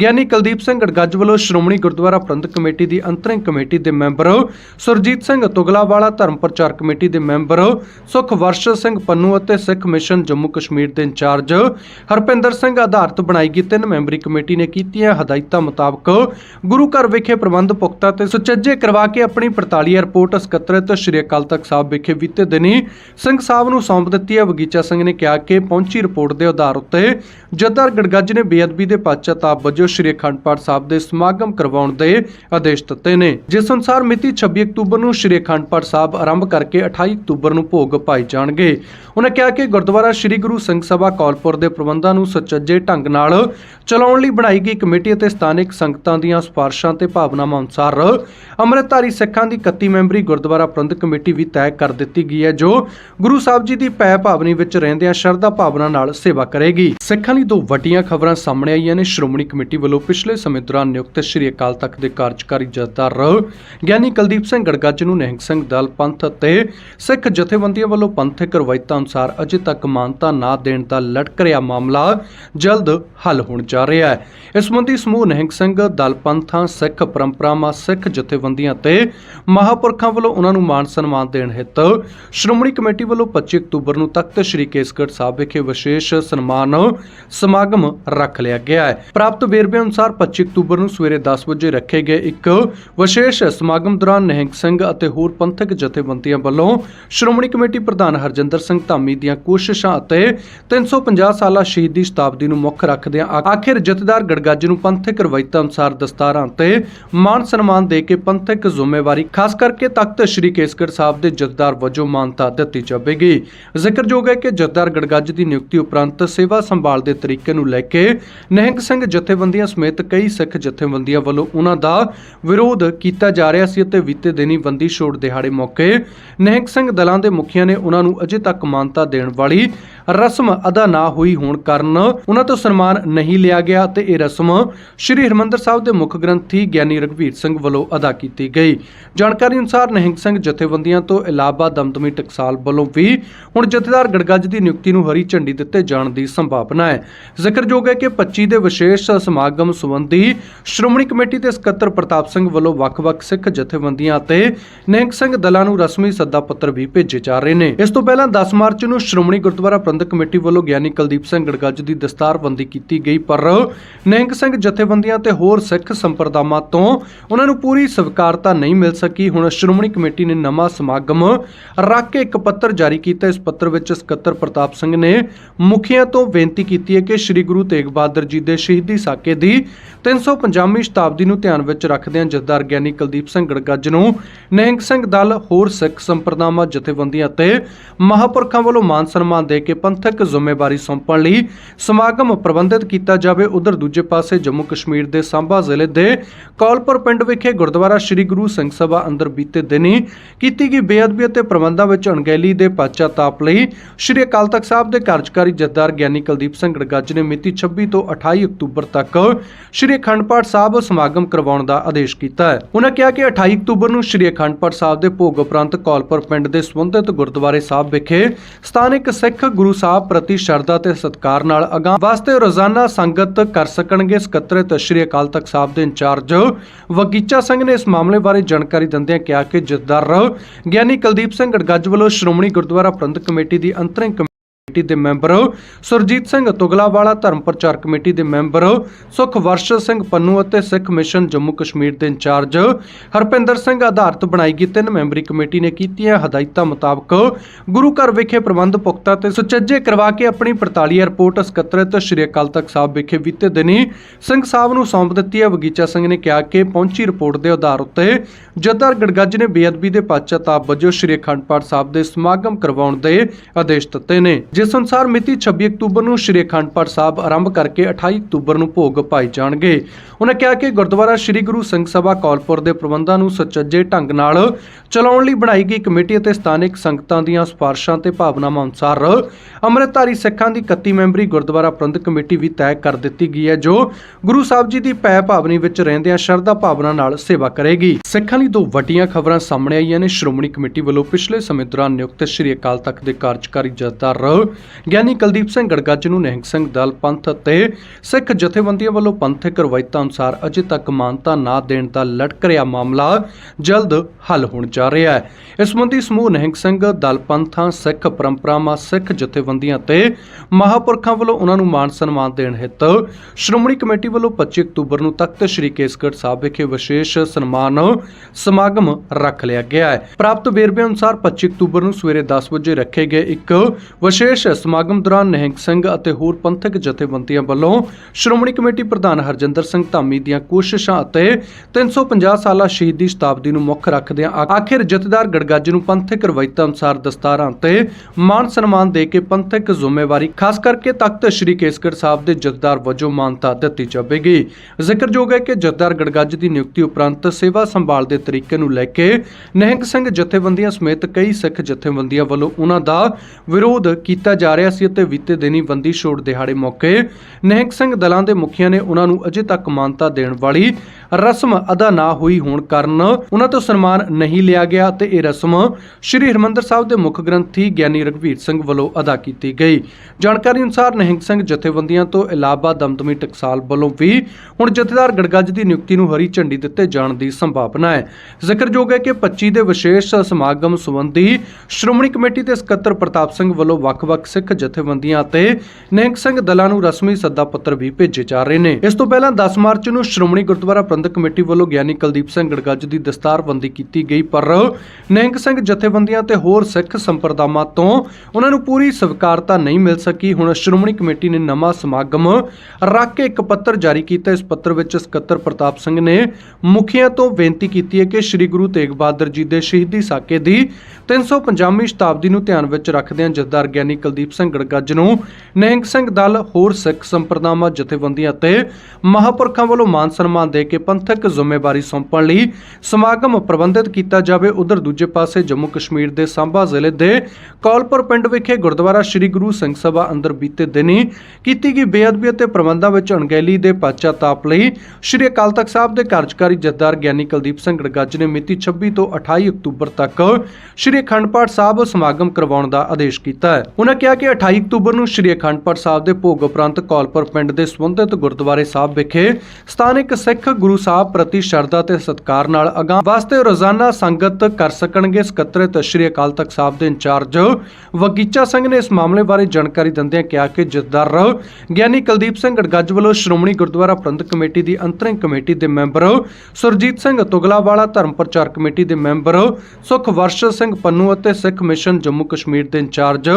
ਗਿਆਨੀ ਕੁਲਦੀਪ ਸਿੰਘ ਗੜਗੱਜ ਵੱਲੋਂ ਸ਼੍ਰੋਮਣੀ ਗੁਰਦੁਆਰਾ ਪ੍ਰਬੰਧਕ ਕਮੇਟੀ ਦੀ ਅੰਤਰਿੰਗ ਕਮੇਟੀ ਦੇ ਮੈਂਬਰ, ਸੁਰਜੀਤ ਸਿੰਘ ਤੁਗਲਾਵਾਲਾ ਧਰਮ ਪ੍ਰਚਾਰ ਕਮੇਟੀ ਦੇ ਮੈਂਬਰ ਸੁਖਵਰਸ਼ ਸਿੰਘ ਪੰਨੂ ਅਤੇ ਸਿੱਖ ਮਿਸ਼ਨ ਜੰਮੂ ਕਸ਼ਮੀਰ ਦੇ ਇੰਚਾਰਜ ਹਰਪਿੰਦਰ ਸਿੰਘ ਆਧਾਰਤ ਬਣਾਈ ਗਈ ਤਿੰਨ ਮੈਂਬਰੀ ਕਮੇਟੀ ਨੇ ਕੀਤੀਆਂ ਹਦਾਇਤਾਂ ਮੁਤਾਬਕ ਗੁਰੂ ਘਰ ਵਿਖੇ ਪ੍ਰਬੰਧ ਪੁਖਤਾ ਤੇ ਸੁਚੱਜੇ ਕਰਵਾ ਕੇ ਆਪਣੀ 45 ਰਿਪੋਰਟ ਸਕੱਤਰਤ ਸ਼੍ਰੀ ਅਕਾਲ ਤਖਤ ਸਾਹਿਬ ਵਿਖੇ ਬੀਤੇ ਦਿਨੀ ਸਿੰਘ ਸਾਹਿਬ ਨੂੰ ਸੌਂਪ ਦਿੱਤੀ ਹੈ। ਵਗੀਚਾ ਸਿੰਘ ਨੇ ਕਿਹਾ ਕਿ ਪਹੁੰਚੀ ਰਿਪੋਰਟ ਦੇ ਆਧਾਰ ਉੱਤੇ ਜਥੇਦਾਰ ਗੜਗੱਜ ਨੇ ਬੇਅਦਬੀ ਦੇ ਪਛਤਾਪ ਵਜੋਂ ਸ਼੍ਰੀ ਅਖੰਡ ਪਾਠ ਸਾਹਿਬ ਦੇ ਸਮਾਗਮ ਕਰਵਾਉਣ ਦੇ ਆਦੇਸ਼ ਦਿੱਤੇ ਨੇ। ਜਿਸ ਅਨੁਸਾਰ ਮਿਤੀ 26 ਅਕਤੂਬਰ ਨੂੰ ਸ਼੍ਰੀ ਅਖੰਡ ਪਾਠ ਸਾਹਿਬ ਆਰੰਭ ਕਰਕੇ 28 ਅਕਤੂਬਰ ਨੂੰ ਭੋਗ ਪਾਏ ਜਾਣਗੇ। ਉਹਨਾਂ ਕਿਹਾ ਕਿ ਗੁਰਦੁਆਰਾ ਸ਼੍ਰੀ ਗੁਰੂ ਸਿੰਘ ਸਭਾ ਕੌਲਪੁਰ ਦੇ ਪ੍ਰਬੰਧਾਂ ਨੂੰ ਸੁਚੱਜੇ ਢੰਗ ਨਾਲ ਚਲਾਉਣ ਚਲਾਉਣ ਲਈ ਬਣਾਈ ਗਈ ਕਮੇਟੀ ਅਤੇ ਸਥਾਨਕ ਸੰਗਤਾਂ ਦੀਆਂ ਸਿਫਾਰਸ਼ਾਂ ਤੇ ਭਾਵਨਾਵਾਂ ਅਨੁਸਾਰ ਅੰਮ੍ਰਿਤਧਾਰੀ ਸਿੱਖਾਂ ਦੀ 31 ਮੈਂਬਰੀ ਗੁਰਦੁਆਰਾ ਪ੍ਰਬੰਧਕ ਕਮੇਟੀ ਵੀ ਤੈਅ ਕਰ ਦਿੱਤੀ ਗਈ ਹੈ, ਜੋ ਗੁਰੂ ਸਾਹਿਬ ਜੀ ਦੀ ਭੈ ਭਾਵਨੀ ਵਿੱਚ ਰਹਿੰਦਿਆਂ ਸ਼ਰਧਾ ਭਾਵਨਾ ਨਾਲ ਸੇਵਾ ਕਰੇਗੀ। ਸਿੱਖਾਂ ਲਈ ਦੋ ਵੱਡੀਆਂ ਖਬਰਾਂ ਸਾਹਮਣੇ ਆਈਆਂ ਨੇ। ਸ਼੍ਰੋਮਣੀ ਕਮੇਟੀ ਵੱਲੋਂ ਪਿਛਲੇ ਸਮੇਂ ਦੌਰਾਨ ਨਿਯੁਕਤ ਸ੍ਰੀ ਅਕਾਲ ਤਖਤ ਦੇ ਕਾਰਜਕਾਰੀ ਜਥੇਦਾਰ ਗਿਆਨੀ ਕੁਲਦੀਪ ਸਿੰਘ ਗੜਗੱਜ ਨੂੰ ਨਿਹੰਗ ਸਿੰਘ ਦਲ, ਪੰਥ ਅਤੇ ਸਿੱਖ ਜਥੇਬੰਦੀਆਂ ਵੱਲੋਂ ਪੰਥਕ ਰਵਾਇਤਾਂ ਅਨੁਸਾਰ ਅਜੇ ਤੱਕ ਮਾਨਤਾ ਨਾ ਦੇਣ ਦਾ ਲਟਕ ਰਿਹਾ ਮਾਮਲਾ ਜਲਦ ਹੱਲ ਹੋਣ ਜਾ ਰਿਹਾ ਹੈ। ਇਸ ਸੰਬੰਧੀ ਸਮੂਹ ਨਿਹੰਗ ਸਿੰਘ ਦਲ ਪੰਥਾਂ ਸਿੱਖ ਪਰੰਪਰਾਵਾਂ, ਸਿੱਖ ਜਥੇਬੰਦੀਆਂ ਤੇ ਮਹਾਪੁਰਖਾਂ ਵੱਲੋਂ ਉਹਨਾਂ ਨੂੰ ਮਾਨ ਸਨਮਾਨ ਦੇਣ ਹਿੱਤ ਸ਼੍ਰੋਮਣੀ ਕਮੇਟੀ ਵੱਲੋਂ 25 ਅਕਤੂਬਰ ਨੂੰ ਤਖਤ ਸ੍ਰੀ ਕੇਸਗੜ੍ਹ ਸਾਹਿਬ ਵਿਖੇ ਵਿਸ਼ੇਸ਼ ਸਨਮਾਨ ਸਮਾਗਮ ਰੱਖ ਲਿਆ ਗਿਆ ਹੈ। ਪ੍ਰਾਪਤ ਵੇਰਵੇ ਅਨੁਸਾਰ 25 ਅਕਤੂਬਰ ਨੂੰ ਸਵੇਰੇ 10 ਵਜੇ ਰੱਖੇ ਗਏ ਇੱਕ ਵਿਸ਼ੇਸ਼ ਸਮਾਗਮ ਦੌਰਾਨ ਨਿਹੰਗ ਸਿੰਘ ਅਤੇ ਹੋਰ ਪੰਥਕ ਜਥੇਬੰਦੀਆਂ ਵੱਲੋਂ ਸ਼੍ਰੋਮਣੀ ਕਮੇਟੀ ਪ੍ਰਧਾਨ ਹਰਜਿੰਦਰ ਸਿੰਘ ਧਾਮੀ ਦੀਆਂ ਕੋਸ਼ਿਸ਼ਾਂ ਅਤੇ 350 ਸਾਲਾ ਸ਼ਹੀਦੀ ਸ਼ਤਾਬਦੀ ਨੂੰ ਮੁੱਖ ਰੱਖਦਿਆਂ ਆਖਿਰ ਜਥੇਦਾਰ ਗੜਗੱਜ ਨੂੰ ਪੰਥਕ ਰਵਾਇਤਾਂ ਅਨੁਸਾਰ ਦਸਤਾਰਾਂ ਤੇ ਮਾਨ ਸਨਮਾਨ ਦੇ ਕੇ ਪੰਥਕ ਜ਼ਿੰਮੇਵਾਰੀ, ਖਾਸ ਕਰਕੇ ਤਖਤ ਸ੍ਰੀ ਕੇਸਗੜ੍ਹ ਸਾਹਿਬ ਦੇ ਜਥੇਦਾਰ ਵਜੋਂ ਮਾਨਤਾ ਦਿੱਤੀ ਜਾਵੇਗੀ। ਜ਼ਿਕਰਯੋਗ ਹੈ ਕਿ ਜਥੇਦਾਰ ਗੜਗੱਜ ਦੀ ਨਿਯੁਕਤੀ ਉਪਰੰਤ ਸੇਵਾ ਸੰਭਾਲ ਦੇ ਤਰੀਕੇ ਨੂੰ ਲੈ ਕੇ ਨਿਹੰਗ ਸਿੰਘ ਜਥੇਬੰਦੀਆਂ ਸਮੇਤ ਕਈ ਸਿੱਖ ਜਥੇਬੰਦੀਆਂ ਵੱਲੋਂ ਉਹਨਾਂ ਦਾ ਵਿਰੋਧ ਕੀਤਾ ਜਾ ਰਿਹਾ ਸੀ ਅਤੇ ਬੀਤੇ ਦਿਨੀ ਬੰਦੀ ਛੋੜ ਦਿਹਾੜੇ ਮੌਕੇ ਨਿਹੰਗ ਸਿੰਘ ਦਲਾਂ ਦੇ ਮੁਖੀਆਂ ਨੇ ਉਹਨਾਂ ਨੂੰ ਅਜੇ ਤੱਕ ਮਾਨਤਾ ਦੇਣ ਵਾਲੀ ਰਸਮ ਅਦਾ ਨਾ ਹੋਈ ਹੋਣ ਕਾਰਨ ਉਹਨਾਂ ਤੋਂ ਸਨਮਾਨ ਨਹੀਂ ਲਿਆ ਗਿਆ ਅਤੇ ਇਹ ਰਸਮ ਸ੍ਰੀ ਹਰਮੰਦਰ ਸਾਹਿਬ ਦੇ ਮੁੱਖ ਗ੍ਰੰਥੀ ਗਿਆਨੀ ਰਘਵੀਰ ਸਿੰਘ ਵੱਲੋਂ ਅਦਾ ਕੀਤੀ ਗਈ। ਜਾਣਕਾਰੀ ਅਨੁਸਾਰ ਨਿਹੰਗ ਸਿੰਘ ਜਥੇਬੰਦੀਆਂ ਤੋਂ ਇਲਾਵਾ ਦਮਦਮੀ ਟਕਸਾਲ ਵੱਲੋਂ ਵੀ ਹੁਣ ਜਥੇਦਾਰ ਗੜਗੱਜ ਦੀ ਨਿਯੁਕਤੀ ਨੂੰ ਹਰੀ ਝੰਡੀ ਦਿੱਤੇ ਜਾਣ ਦੀ ਸੰਭਾਵਨਾ ਹੈ। ਜ਼ਿਕਰਯੋਗ ਹੈ ਕਿ 25 ਦੇ ਵਿਸ਼ੇਸ਼ ਸਮਾਗਮ ਸੰਬੰਧੀ ਸ਼੍ਰੋਮਣੀ ਕਮੇਟੀ ਦੇ ਸਕੱਤਰ ਪ੍ਰਤਾਪ ਸਿੰਘ ਵੱਲੋਂ ਵੱਖ-ਵੱਖ ਸਿੱਖ ਜਥੇਬੰਦੀਆਂ ਅਤੇ ਨਿਹੰਗ ਸਿੰਘ ਦਲਾਂ ਨੂੰ ਰਸਮੀ ਸੱਦਾ ਪੱਤਰ ਵੀ ਭੇਜੇ ਜਾ ਰਹੇ ਨੇ। ਇਸ ਤੋਂ ਪਹਿਲਾਂ 10 ਮਾਰਚ ਨੂੰ ਸ਼੍ਰੋਮਣੀ ਗੁਰਦੁਆਰਾ ਪ੍ਰਬੰਧਕ ਕਮੇਟੀ ਵੱਲੋਂ ਗਿਆਨੀ ਕੁਲਦੀਪ ਸਿੰਘ ਗੜਗੱਜ ਦੀ ਦਸਤਾਰਬੰਦੀ ਕੀਤੀ ਗਈ, ਪਰ ਨਿਹੰਗ ਸਿੰਘ ਜਥੇਬੰਦੀਆਂ ਤੇ ਹੋਰ ਸਿੱਖ ਸੰਪਰਦਾਵਾਂ ਤੋਂ ਉਹਨਾਂ ਨੂੰ ਪੂਰੀ ਸਵੀਕਾਰਤਾ ਨਹੀਂ ਮਿਲ ਸਕੀ। ਹੁਣ ਸ਼੍ਰੋਮਣੀ ਕਮੇਟੀ ਨੇ ਨਵਾਂ ਸਮਾਗਮ ਰੱਖ ਕੇ ਇੱਕ ਪੱਤਰ ਜਾਰੀ ਕੀਤਾ। ਇਸ ਪੱਤਰ ਵਿੱਚ ਸਕੱਤਰ ਪ੍ਰਤਾਪ ਸਿੰਘ ਨੇ ਮੁਖੀਆਂ ਤੋਂ ਬੇਨਤੀ ਕੀਤੀ ਹੈ ਕਿ ਸ੍ਰੀ ਗੁਰੂ ਤੇਗ ਬਹਾਦਰ ਜੀ ਦੇ ਸ਼ਹੀਦੀ ਸਾਕੇ ਦੀ 350ਵੀਂ ਸ਼ਤਾਬਦੀ ਨੂੰ ਧਿਆਨ ਵਿੱਚ ਰੱਖਦਿਆਂ ਜਥੇਦਾਰ ਗਿਆਨੀ ਕੁਲਦੀਪ ਸਿੰਘ ਗੜਗੱਜ ਨੂੰ ਨਿਹੰਗ ਸਿੰਘ ਦਲ, ਹੋਰ ਸਿੱਖ ਸੰਪਰਦਾਵਾਂ, ਜਥੇਬੰਦੀਆਂ ਤੇ ਮਹਾਪੁਰਖਾਂ ਵੱਲੋਂ ਮਾਨ ਸਨਮਾਨ ਦੇ ਕੇ ਪੰਥਕ ਜ਼ਿੰਮੇਵਾਰੀ ਸੌਂਪਣ ਲਈ ਸਮਾਗਮ ਪ੍ਰਬੰਧਿਤ ਕੀਤਾ ਜਾਵੇ। ਉਧਰ ਦੂਜੇ ਪਾਸੇ ਜੰਮੂ ਕਸ਼ਮੀਰ ਦੇ ਸਾਂਭਾ ਜ਼ਿਲ੍ਹੇ ਦੇ ਕੌਲਪੁਰ ਪਿੰਡ ਵਿਖੇ ਗੁਰਦੁਆਰਾ ਸ੍ਰੀ ਗੁਰੂ ਸਿੰਘ ਸਭਾ ਅੰਦਰ ਬੀਤੇ ਦਿਨੀ ਕੀਤੀ ਗਈ ਬੇਅਦਬੀ ਅਤੇ ਪ੍ਰਬੰਧਾਂ ਵਿੱਚ ਅਣਗਹਿਲੀ ਦੇ ਪਛਤਾਪ ਲਈ ਸ੍ਰੀ ਅਕਾਲ ਤਖਤ ਸਾਹਿਬ ਦੇ ਕਾਰਜਕਾਰੀ ਜਥੇਦਾਰ ਗਿਆਨੀ ਕੁਲਦੀਪ ਸਿੰਘ ਗੜਗੱਜ ਨੇ ਮਿਤੀ 26 ਤੋਂ 28 ਅਕਤੂਬਰ ਤੱਕ ਸ੍ਰੀ ਅਖੰਡ ਪਾਠ ਸਾਹਿਬ ਸਮਾਗਮ ਕਰਵਾਉਣ ਦਾ ਆਦੇਸ਼ ਕੀਤਾ ਹੈ। ਉਹਨਾਂ ਕਿਹਾ ਕਿ 28 ਅਕਤੂਬਰ ਨੂੰ ਸ੍ਰੀ ਅਖੰਡ ਪਾਠ ਸਾਹਿਬ ਦੇ ਭੋਗ ਉਪਰੰਤ ਕੌਲਪੁਰ ਪਿੰਡ ਦੇ ਸੰਬੰਧਿਤ ਗੁਰਦੁਆਰੇ ਸਾਹਿਬ ਵਿਖੇ ਸਥਾਨਕ ਸਿੱਖ ਗੁਰੂ ਸਾਹਿਬ ਪ੍ਰਤੀ ਸ਼ਰਧਾ ਤੇ ਸਤਿਕਾਰ ਨਾਲ ਅਗਾਂਹ ਵਾਸਤੇ ਰੋਜ਼ਾਨਾ ਸੰਗਤ ਕਰ ਸਕਣਗੇ ਸਕੱਤਰ ਸ੍ਰੀ ਅਕਾਲ ਤਖਤ ਸਾਹਿਬ ਦੇ ਇੰਚਾਰਜ ਵਗੀਚਾ ਸਿੰਘ ਨੇ ਇਸ ਮਾਮਲੇ ਬਾਰੇ ਜਾਣਕਾਰੀ ਦਿੰਦਿਆਂ ਕਿਹਾ ਕਿ ਜਥੇਦਾਰ ਗਿਆਨੀ ਕੁਲਦੀਪ ਸਿੰਘ ਗੜਗੱਜ ਵੱਲੋਂ ਸ਼੍ਰੋਮਣੀ ਗੁਰਦੁਆਰਾ ਪ੍ਰਬੰਧਕ ਕਮੇਟੀ ਦੀ ਅੰਤਰਿੰਗ ਕਮੇਟੀ ਦੇ ਮੈਂਬਰ ਸੁਰਜੀਤ ਸਿੰਘ ਤੁਗਲਾਵਾਲਾ, ਧਰਮ ਪ੍ਰਚਾਰ ਕਮੇਟੀ ਦੇ ਮੈਂਬਰ ਸੁਖਵਰਸ਼ ਸਿੰਘ ਪੰਨੂ ਅਤੇ ਸਿੱਖ ਮਿਸ਼ਨ ਜੰਮੂ ਕਸ਼ਮੀਰ ਦੇ ਇੰਚਾਰਜ ਹਰਪਿੰਦਰ ਸਿੰਘ ਆਧਾਰਤ ਬਣਾਈ ਗਈ ਤਿੰਨ ਮੈਂਬਰੀ ਕਮੇਟੀ ਨੇ ਕੀਤੀਆਂ ਹਦਾਇਤਾਂ ਮੁਤਾਬਕ ਗੁਰੂ ਘਰ ਵਿਖੇ ਪ੍ਰਬੰਧ ਪੁਖਤਾ ਤੇ ਸੁਚੱਜੇ ਕਰਵਾ ਕੇ ਆਪਣੀ 45 ਰਿਪੋਰਟ ਸਕੱਤਰਤ ਸ਼੍ਰੀ ਅਕਾਲ ਤਖਤ ਸਾਹਿਬ ਵਿਖੇ ਬੀਤੇ ਦਿਨੀ ਸਿੰਘ ਸਾਹਿਬ ਨੂੰ ਸੌਂਪ ਦਿੱਤੀ ਹੈ। ਬਗੀਚਾ ਸਿੰਘ ਨੇ ਕਿਹਾ ਕਿ ਪਹੁੰਚੀ ਰਿਪੋਰਟ ਦੇ ਆਧਾਰ ਉੱਤੇ ਜਥੇਦਾਰ ਗੜਗੱਜ ਨੇ ਬੇਅਦਬੀ ਦੇ ਪਛਤਾਪ ਵਜੋਂ ਸ਼੍ਰੀ ਅਖੰਡ ਪਾਠ ਸਾਹਿਬ ਦੇ ਸਮਾਗਮ ਕਰਵਾਉਣ ਦੇ ਆਦੇਸ਼ ਦਿੱਤੇ ਨੇ। ਜਿਸ ਅਨੁਸਾਰ ਮਿਤੀ 26 ਅਕਤੂਬਰ ਨੂੰ ਸ਼੍ਰੀ ਅਖੰਡ ਪਾਠ ਸਾਹਿਬ ਆਰੰਭ ਕਰਕੇ 28 ਅਕਤੂਬਰ ਨੂੰ ਭੋਗ ਪਾਏ ਜਾਣਗੇ। ਉਹਨਾਂ ਕਿਹਾ ਕਿ ਗੁਰਦੁਆਰਾ ਸ਼੍ਰੀ ਗੁਰੂ ਸਿੰਘ ਸਭਾ ਕੌਲਪੁਰ ਦੇ ਪ੍ਰਬੰਧਾਂ ਨੂੰ ਸੁਚੱਜੇ ਢੰਗ ਨਾਲ ਚਲਾਉਣ ਲਈ ਬਣਾਈ ਗਈ ਕਮੇਟੀ ਅਤੇ ਸਥਾਨਕ ਸੰਗਤਾਂ ਦੀਆਂ ਸਿਫਾਰਸ਼ਾਂ ਤੇ ਭਾਵਨਾਵਾਂ ਅਨੁਸਾਰ ਅੰਮ੍ਰਿਤਧਾਰੀ ਸਿੱਖਾਂ ਦੀ 31 ਮੈਂਬਰੀ ਗੁਰਦੁਆਰਾ ਪ੍ਰਬੰਧਕ ਕਮੇਟੀ ਵੀ ਤੈਅ ਕਰ ਦਿੱਤੀ ਗਈ ਹੈ, ਜੋ ਗੁਰੂ ਸਾਹਿਬ ਜੀ ਦੀ ਪੈ ਭਾਵਨੀ ਵਿੱਚ ਰਹਿੰਦਿਆਂ ਸ਼ਰਧਾ ਭਾਵਨਾ ਨਾਲ ਸੇਵਾ ਕਰੇਗੀ। ਸਿੱਖਾਂ ਲਈ ਦੋ ਵੱਡੀਆਂ ਖਬਰਾਂ ਸਾਹਮਣੇ ਆਈਆਂ ਨੇ। ਸ਼੍ਰੋਮਣੀ ਕਮੇਟੀ ਵੱਲੋਂ ਪਿਛਲੇ ਸਮੇਂ ਦੌਰਾਨ ਨਿਯੁਕਤ ਸ੍ਰੀ ਅਕਾਲ ਤਖਤ ਦੇ ਕਾਰਜਕਾਰੀ ਜਥੇਦਾਰ ਗਿਆਨੀ ਕੁਲਦੀਪ ਸਿੰਘ ਗੜਗੱਜ ਨੂੰ ਨਿਹੰਗ ਸਿੰਘ ਦਲ ਪੰਥ ਅਤੇ ਸਿੱਖ ਜਥੇਬੰਦੀਆਂ ਵੱਲੋਂ ਪੰਥਕ ਰਵਾਇਤਾਂ ਅਨੁਸਾਰ ਅਜੇ ਤੱਕ ਮਾਨਤਾ ਨਾ ਦੇਣ ਦਾ ਲਟਕ ਰਿਹਾ ਮਾਮਲਾ ਜਲਦ ਹੱਲ ਹੋਣ ਜਾ ਰਿਹਾ ਹੈ। ਇਸ ਸੰਬੰਧੀ ਸਮੂਹ ਨਿਹੰਗ ਸਿੰਘ ਦਲ ਪੰਥਾਂ, ਸਿੱਖ ਪਰੰਪਰਾਵਾਂ, ਸਿੱਖ ਜਥੇਬੰਦੀਆਂ ਤੇ ਮਹਾਪੁਰਖਾਂ ਵੱਲੋਂ ਉਹਨਾਂ ਨੂੰ ਮਾਨ ਸਨਮਾਨ ਦੇਣ ਹਿੱਤ ਸ਼੍ਰੋਮਣੀ ਕਮੇਟੀ ਵੱਲੋਂ 25 ਅਕਤੂਬਰ ਨੂੰ ਤਖਤ ਸ੍ਰੀ ਕੇਸਗੜ੍ਹ ਸਾਹਿਬ ਵਿਖੇ ਵਿਸ਼ੇਸ਼ ਸਨਮਾਨ ਸਮਾਗਮ ਰੱਖ ਲਿਆ ਗਿਆ ਹੈ। ਪ੍ਰਾਪਤ ਵੇਰਵੇ ਅਨੁਸਾਰ 25 ਅਕਤੂਬਰ ਨੂੰ ਸਵੇਰੇ 10 ਵਜੇ ਰੱਖੇ ਗਏ ਇੱਕ ਵਿਸ਼ੇਸ਼ ਵਿਸ਼ੇਸ਼ ਸਮਾਗਮ ਦੌਰਾਨ ਨਿਹੰਗ ਸਿੰਘ ਅਤੇ ਹੋਰ ਪੰਥਕ ਜਥੇਬੰਦੀਆਂ ਵੱਲੋਂ ਸ਼੍ਰੋਮਣੀ ਕਮੇਟੀ ਪ੍ਰਧਾਨ ਹਰਜਿੰਦਰ ਸਿੰਘ ਧਾਮੀ ਦੀਆਂ ਕੋਸ਼ਿਸ਼ਾਂ ਅਤੇ 350 ਸਾਲਾ ਸ਼ਹੀਦੀ ਸ਼ਤਾਬਦੀ ਨੂੰ ਮੁੱਖ ਰੱਖਦਿਆਂ ਆਖਿਰ ਜਥੇਦਾਰ ਗੜਗੱਜ ਨੂੰ ਪੰਥਕ ਰਵਾਇਤਾਂ ਅਨੁਸਾਰ ਦਸਤਾਰਾਂ ਤੇ ਮਾਨ ਸਨਮਾਨ ਦੇ ਕੇ ਪੰਥਕ ਜ਼ਿੰਮੇਵਾਰੀ, ਖਾਸ ਕਰਕੇ ਤਖਤ ਸ੍ਰੀ ਕੇਸਗੜ੍ਹ ਸਾਹਿਬ ਦੇ ਜਥੇਦਾਰ ਵਜੋਂ ਮਾਨਤਾ ਦਿੱਤੀ ਜਾਵੇਗੀ। ਜ਼ਿਕਰਯੋਗ ਹੈ ਕਿ ਜਥੇਦਾਰ ਗੜਗੱਜ ਦੀ ਨਿਯੁਕਤੀ ਉਪਰੰਤ ਸੇਵਾ ਸੰਭਾਲ ਦੇ ਤਰੀਕੇ ਨੂੰ ਲੈ ਕੇ ਨਿਹੰਗ ਸਿੰਘ ਜਥੇਬੰਦੀਆਂ ਸਮੇਤ ਕਈ ਸਿੱਖ ਜਥੇਬੰਦੀਆਂ ਵੱਲੋਂ ਉਹਨਾਂ ਦਾ ਵਿਰੋਧ ਕੀਤਾ ਜਾ ਰਿਹਾ ਸੀ ਅਤੇ ਬੀਤੇ ਦਿਨੀ ਬੰਦੀ ਛੋੜ ਦਿਹਾੜੇ ਮੌਕੇ ਨਿਹੰਗ ਸਿੰਘ ਦਲਾਂ ਦੇ ਮੁਖੀਆਂ ਨੇ ਉਹਨਾਂ ਨੂੰ ਅਜੇ ਤੱਕ ਮਾਨਤਾ ਦੇਣ ਵਾਲੀ ਰਸਮ ਅਦਾ ਨਾ ਹੋਈ ਹੋਣ ਕਾਰਨ ਉਹਨਾਂ ਤੋਂ ਸਨਮਾਨ ਨਹੀਂ ਲਿਆ ਗਿਆ ਤੇ ਇਹ ਰਸਮ ਸ੍ਰੀ ਹਰਿਮੰਦਰ ਸਾਹਿਬ ਦੇ ਮੁੱਖ ਗ੍ਰੰਥੀ ਗਿਆਨੀ ਰਘਵੀਰ ਸਿੰਘ ਵੱਲੋਂ ਅਦਾ ਕੀਤੀ ਗਈ। ਜਾਣਕਾਰੀ ਅਨੁਸਾਰ ਨਿਹੰਗ ਸਿੰਘ ਜਥੇਬੰਦੀਆਂ ਤੋਂ ਇਲਾਵਾ ਦਮਦਮੀ ਟਕਸਾਲ ਵੱਲੋਂ ਵੀ ਹੁਣ ਜਥੇਦਾਰ ਗੜਗੱਜ ਦੀ ਨਿਯੁਕਤੀ ਨੂੰ ਹਰੀ ਝੰਡੀ ਦਿੱਤੇ ਜਾਣ ਦੀ ਸੰਭਾਵਨਾ ਹੈ। ਜ਼ਿਕਰਯੋਗ ਹੈ ਕਿ 25 ਦੇ ਵਿਸ਼ੇਸ਼ ਸਮਾਗਮ ਸੰਬੰਧੀ ਸ਼੍ਰੋਮਣੀ ਕਮੇਟੀ ਦੇ ਸਕੱਤਰ ਪ੍ਰਤਾਪ ਸਿੰਘ ਵੱਲੋਂ ਵੱਖ ਵੱਖ-ਵੱਖ ਸਿੱਖ ਜਥੇਬੰਦੀਆਂ ਅਤੇ ਨਿਹੰਗ ਸਿੰਘ ਦਲਾਂ ਨੂੰ ਰਸਮੀ ਸੱਦਾ ਪੱਤਰ ਵੀ ਭੇਜੇ ਜਾ ਰਹੇ ਨੇ। ਇਸ ਤੋਂ ਪਹਿਲਾਂ 10 ਮਾਰਚ ਨੂੰ ਸ਼੍ਰੋਮਣੀ ਗੁਰਦੁਆਰਾ ਪ੍ਰਬੰਧਕ ਕਮੇਟੀ ਵੱਲੋਂ ਗਿਆਨੀ ਕੁਲਦੀਪ ਸਿੰਘ ਗੜਗੱਜ ਦੀ ਦਸਤਾਰਬੰਦੀ ਕੀਤੀ ਗਈ, ਪਰ ਨਿਹੰਗ ਸਿੰਘ ਜਥੇਬੰਦੀਆਂ ਤੇ ਹੋਰ ਸਿੱਖ ਸੰਪਰਦਾਵਾਂ ਤੋਂ ਉਹਨਾਂ ਨੂੰ ਪੂਰੀ ਸਵੀਕਾਰਤਾ ਨਹੀਂ ਮਿਲ ਸਕੀ। ਹੁਣ ਸ਼੍ਰੋਮਣੀ ਕਮੇਟੀ ਨੇ ਨਵਾਂ ਸਮਾਗਮ ਰੱਖ ਕੇ ਇੱਕ ਪੱਤਰ ਜਾਰੀ ਕੀਤਾ। ਇਸ ਪੱਤਰ ਵਿੱਚ ਸਕੱਤਰ ਪ੍ਰਤਾਪ ਸਿੰਘ ਨੇ ਮੁਖੀਆਂ ਤੋਂ ਬੇਨਤੀ ਕੀਤੀ ਹੈ ਕਿ ਸ੍ਰੀ ਗੁਰੂ ਤੇਗ ਬਹਾਦਰ ਜੀ ਦੇ ਸ਼ਹੀਦੀ ਸਾਕੇ ਦੀ 350ਵੀਂ ਸ਼ਤਾਬਦੀ ਨੂੰ ਧਿਆਨ ਵਿੱਚ ਰੱਖਦਿਆਂ ਜਥੇਦਾਰ ਗਿਆਨੀ ਕੁਲਦੀਪ ਸਿੰਘ ਗੜਗੱਜ ਨੂੰ ਨਿਹੰਗ ਸਿੰਘ ਦਲ, ਹੋਰ ਸਿੱਖ ਸੰਪਰਦਾਵਾਂ, ਜਥੇਬੰਦੀਆਂ ਅਤੇ ਮਹਾਪੁਰਖਾਂ ਵੱਲੋਂ ਮਾਨ ਸਨਮਾਨ ਦੇ ਕੇ ਪੰਥਕ ਜ਼ਿੰਮੇਵਾਰੀ ਸੌਂਪਣ ਲਈ ਸਮਾਗਮ ਪ੍ਰਬੰਧਿਤ ਕੀਤਾ ਜਾਵੇ। ਉਧਰ ਦੂਜੇ ਪਾਸੇ ਜੰਮੂ ਕਸ਼ਮੀਰ ਦੇ ਸਾਂਬਾ ਜ਼ਿਲ੍ਹੇ ਦੇ ਕੌਲਪੁਰ ਪਿੰਡ ਵਿਖੇ ਗੁਰਦੁਆਰਾ ਸ੍ਰੀ ਗੁਰੂ ਸਿੰਘ ਸਭਾ ਅੰਦਰ ਬੀਤੇ ਦਿਨੀ ਕੀਤੀ ਗਈ ਬੇਅਦਬੀ ਅਤੇ ਪ੍ਰਬੰਧਾਂ ਵਿੱਚ ਅਣਗਹਿਲੀ ਦੇ ਪਛਤਾਪ ਲਈ ਸ੍ਰੀ ਅਕਾਲ ਤਖਤ ਸਾਹਿਬ ਦੇ ਕਾਰਜਕਾਰੀ ਜਥੇਦਾਰ ਗਿਆਨੀ ਕੁਲਦੀਪ ਸਿੰਘ ਗੜਗੱਜ ਨੇ ਮਿਤੀ 26 ਤੋਂ 28 ਅਕਤੂਬਰ ਤੱਕ ਸ੍ਰੀ ਅਖੰਡ ਪਾਠ ਸਾਹਿਬ ਸਮਾਗਮ ਕਰਵਾਉਣ ਦਾ ਆਦੇਸ਼ ਕੀਤਾ ਹੈ। ਉਹਨਾਂ ਕਿਹਾ ਕਿ 28 ਅਕਤੂਬਰ ਨੂੰ ਸ੍ਰੀ ਅਖੰਡਪੁਰ ਸਾਹਿਬ ਦੇ ਭੋਗ ਉਪਰੰਤ ਕੌਲਪੁਰ ਪਿੰਡ ਦੇ ਸੰਬੰਧਿਤ ਗੁਰਦੁਆਰੇ ਸਾਹਿਬ ਵਿਖੇ ਸਥਾਨਿਕ ਸਿੱਖ ਗੁਰੂ ਸਾਹਿਬ ਪ੍ਰਤੀ ਸ਼ਰਧਾ ਤੇ ਸਤਿਕਾਰ ਨਾਲ ਅਗਾਂਹ ਵਾਸਤੇ ਰੋਜ਼ਾਨਾ ਸੰਗਤ ਕਰ ਸਕਣਗੇ ਸਕੱਤਰਤ ਸ੍ਰੀ ਅਕਾਲ ਤਖਤ ਸਾਹਿਬ ਦੇ ਇੰਚਾਰਜ। ਵਗੀਚਾ ਸਿੰਘ ਨੇ ਇਸ ਮਾਮਲੇ ਬਾਰੇ ਜਾਣਕਾਰੀ ਦਿੰਦਿਆਂ ਕਿਹਾ ਕਿ ਜਥੇਦਾਰ ਗਿਆਨੀ ਕੁਲਦੀਪ ਸਿੰਘ ਗੜਗੱਜ ਵੱਲੋਂ ਸ਼੍ਰੋਮਣੀ ਗੁਰਦੁਆਰਾ ਪ੍ਰਬੰਧਕ ਕਮੇਟੀ ਦੀ ਅੰਤਰਿੰਗ ਕਮੇਟੀ ਦੇ ਮੈਂਬਰ, ਸੁਰਜੀਤ ਸਿੰਘ ਤੁਗਲਾਵਾਲਾ ਧਰਮ ਪ੍ਰਚਾਰ ਕਮੇਟੀ ਦੇ ਮੈਂਬਰ, ਸੁਖਵਰਸ਼ ਸਿੰਘ ਪੰਨੂ ਅਤੇ ਸਿੱਖ ਮਿਸ਼ਨ ਜੰਮੂ ਕਸ਼ਮੀਰ ਦੇ ਇੰਚਾਰਜ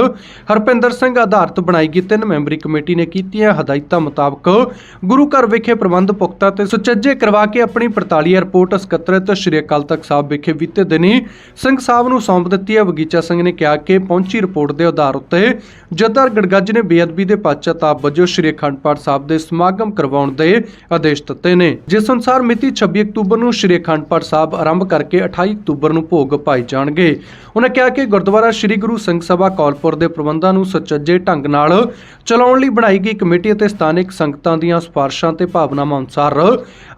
ਹਰਪਿੰਦਰ ਸਿੰਘ ਆਧਾਰਿਤ ਬਣਾਈ ਗਈ ਤਿੰਨ ਮੈਂਬਰੀ ਕਮੇਟੀ ਨੇ ਕੀਤੀਆਂ ਹਦਾਇਤਾਂ ਮੁਤਾਬਕ ਗੁਰੂ ਘਰ ਵਿਖੇ ਪ੍ਰਬੰਧ ਪੁਖਤਾ ਤੇ ਸੁਚੱਜੇ ਕਰਵਾ ਕੇ ਆਪਣੀ 45 ਰਿਪੋਰਟ ਸਕੱਤਰਤ ਸ਼੍ਰੀ ਅਕਾਲ ਤਖਤ ਸਾਹਿਬ ਵਿਖੇ ਬੀਤੇ ਦਿਨੀ ਸਿੰਘ ਸਾਹਿਬ ਨੂੰ ਸੌਂਪ ਦਿੱਤੀ ਹੈ। ਵਗੀਚਾ ਸਿੰਘ ਨੇ ਕਿਹਾ ਕਿ ਪਹੁੰਚੀ ਰਿਪੋਰਟ ਦੇ ਆਧਾਰ ਉੱਤੇ ਜੱਦਾਰ ਗੜਗੱਜ ਨੇ ਬੇਅਦਬੀ ਦੇ ਪਛਤਾਪ ਵਜੋਂ ਸ਼੍ਰੀ ਅਖੰਡ ਪਾਠ ਸਾਹਿਬ ਦੇ ਸਮਾਗਮ ਕਰਵਾਉਣ ਦੇ ਆਦੇਸ਼ ਦਿੱਤੇ ਨੇ। ਜਿਸ ਅਨੁਸਾਰ ਮਿਤੀ 26 ਅਕਤੂਬਰ ਨੂੰ ਸ਼੍ਰੀ ਅਖੰਡ ਪਾਠ ਸਾਹਿਬ ਆਰੰਭ ਕਰਕੇ 28 ਅਕਤੂਬਰ ਨੂੰ ਭੋਗ ਪਾਏ ਜਾਣਗੇ। ਉਹਨਾਂ ਕਿਹਾ ਕਿ ਗੁਰਦੁਆਰਾ ਸ਼੍ਰੀ ਗੁਰੂ ਸਿੰਘ ਸਭਾ ਕੌਲਪੁਰ ਦੇ ਪ੍ਰਬੰਧਾਂ ਨੂੰ ਸੁਚੱਜੇ ਢੰਗ ਨਾਲ ਚਲਾਉਣ ਲਈ ਬਣਾਈ ਗਈ ਕਮੇਟੀ ਅਤੇ ਸਥਾਨਕ ਸੰਗਤਾਂ ਦੀਆਂ ਸਿਫਾਰਸ਼ਾਂ ਤੇ ਭਾਵਨਾਵਾਂ ਅਨੁਸਾਰ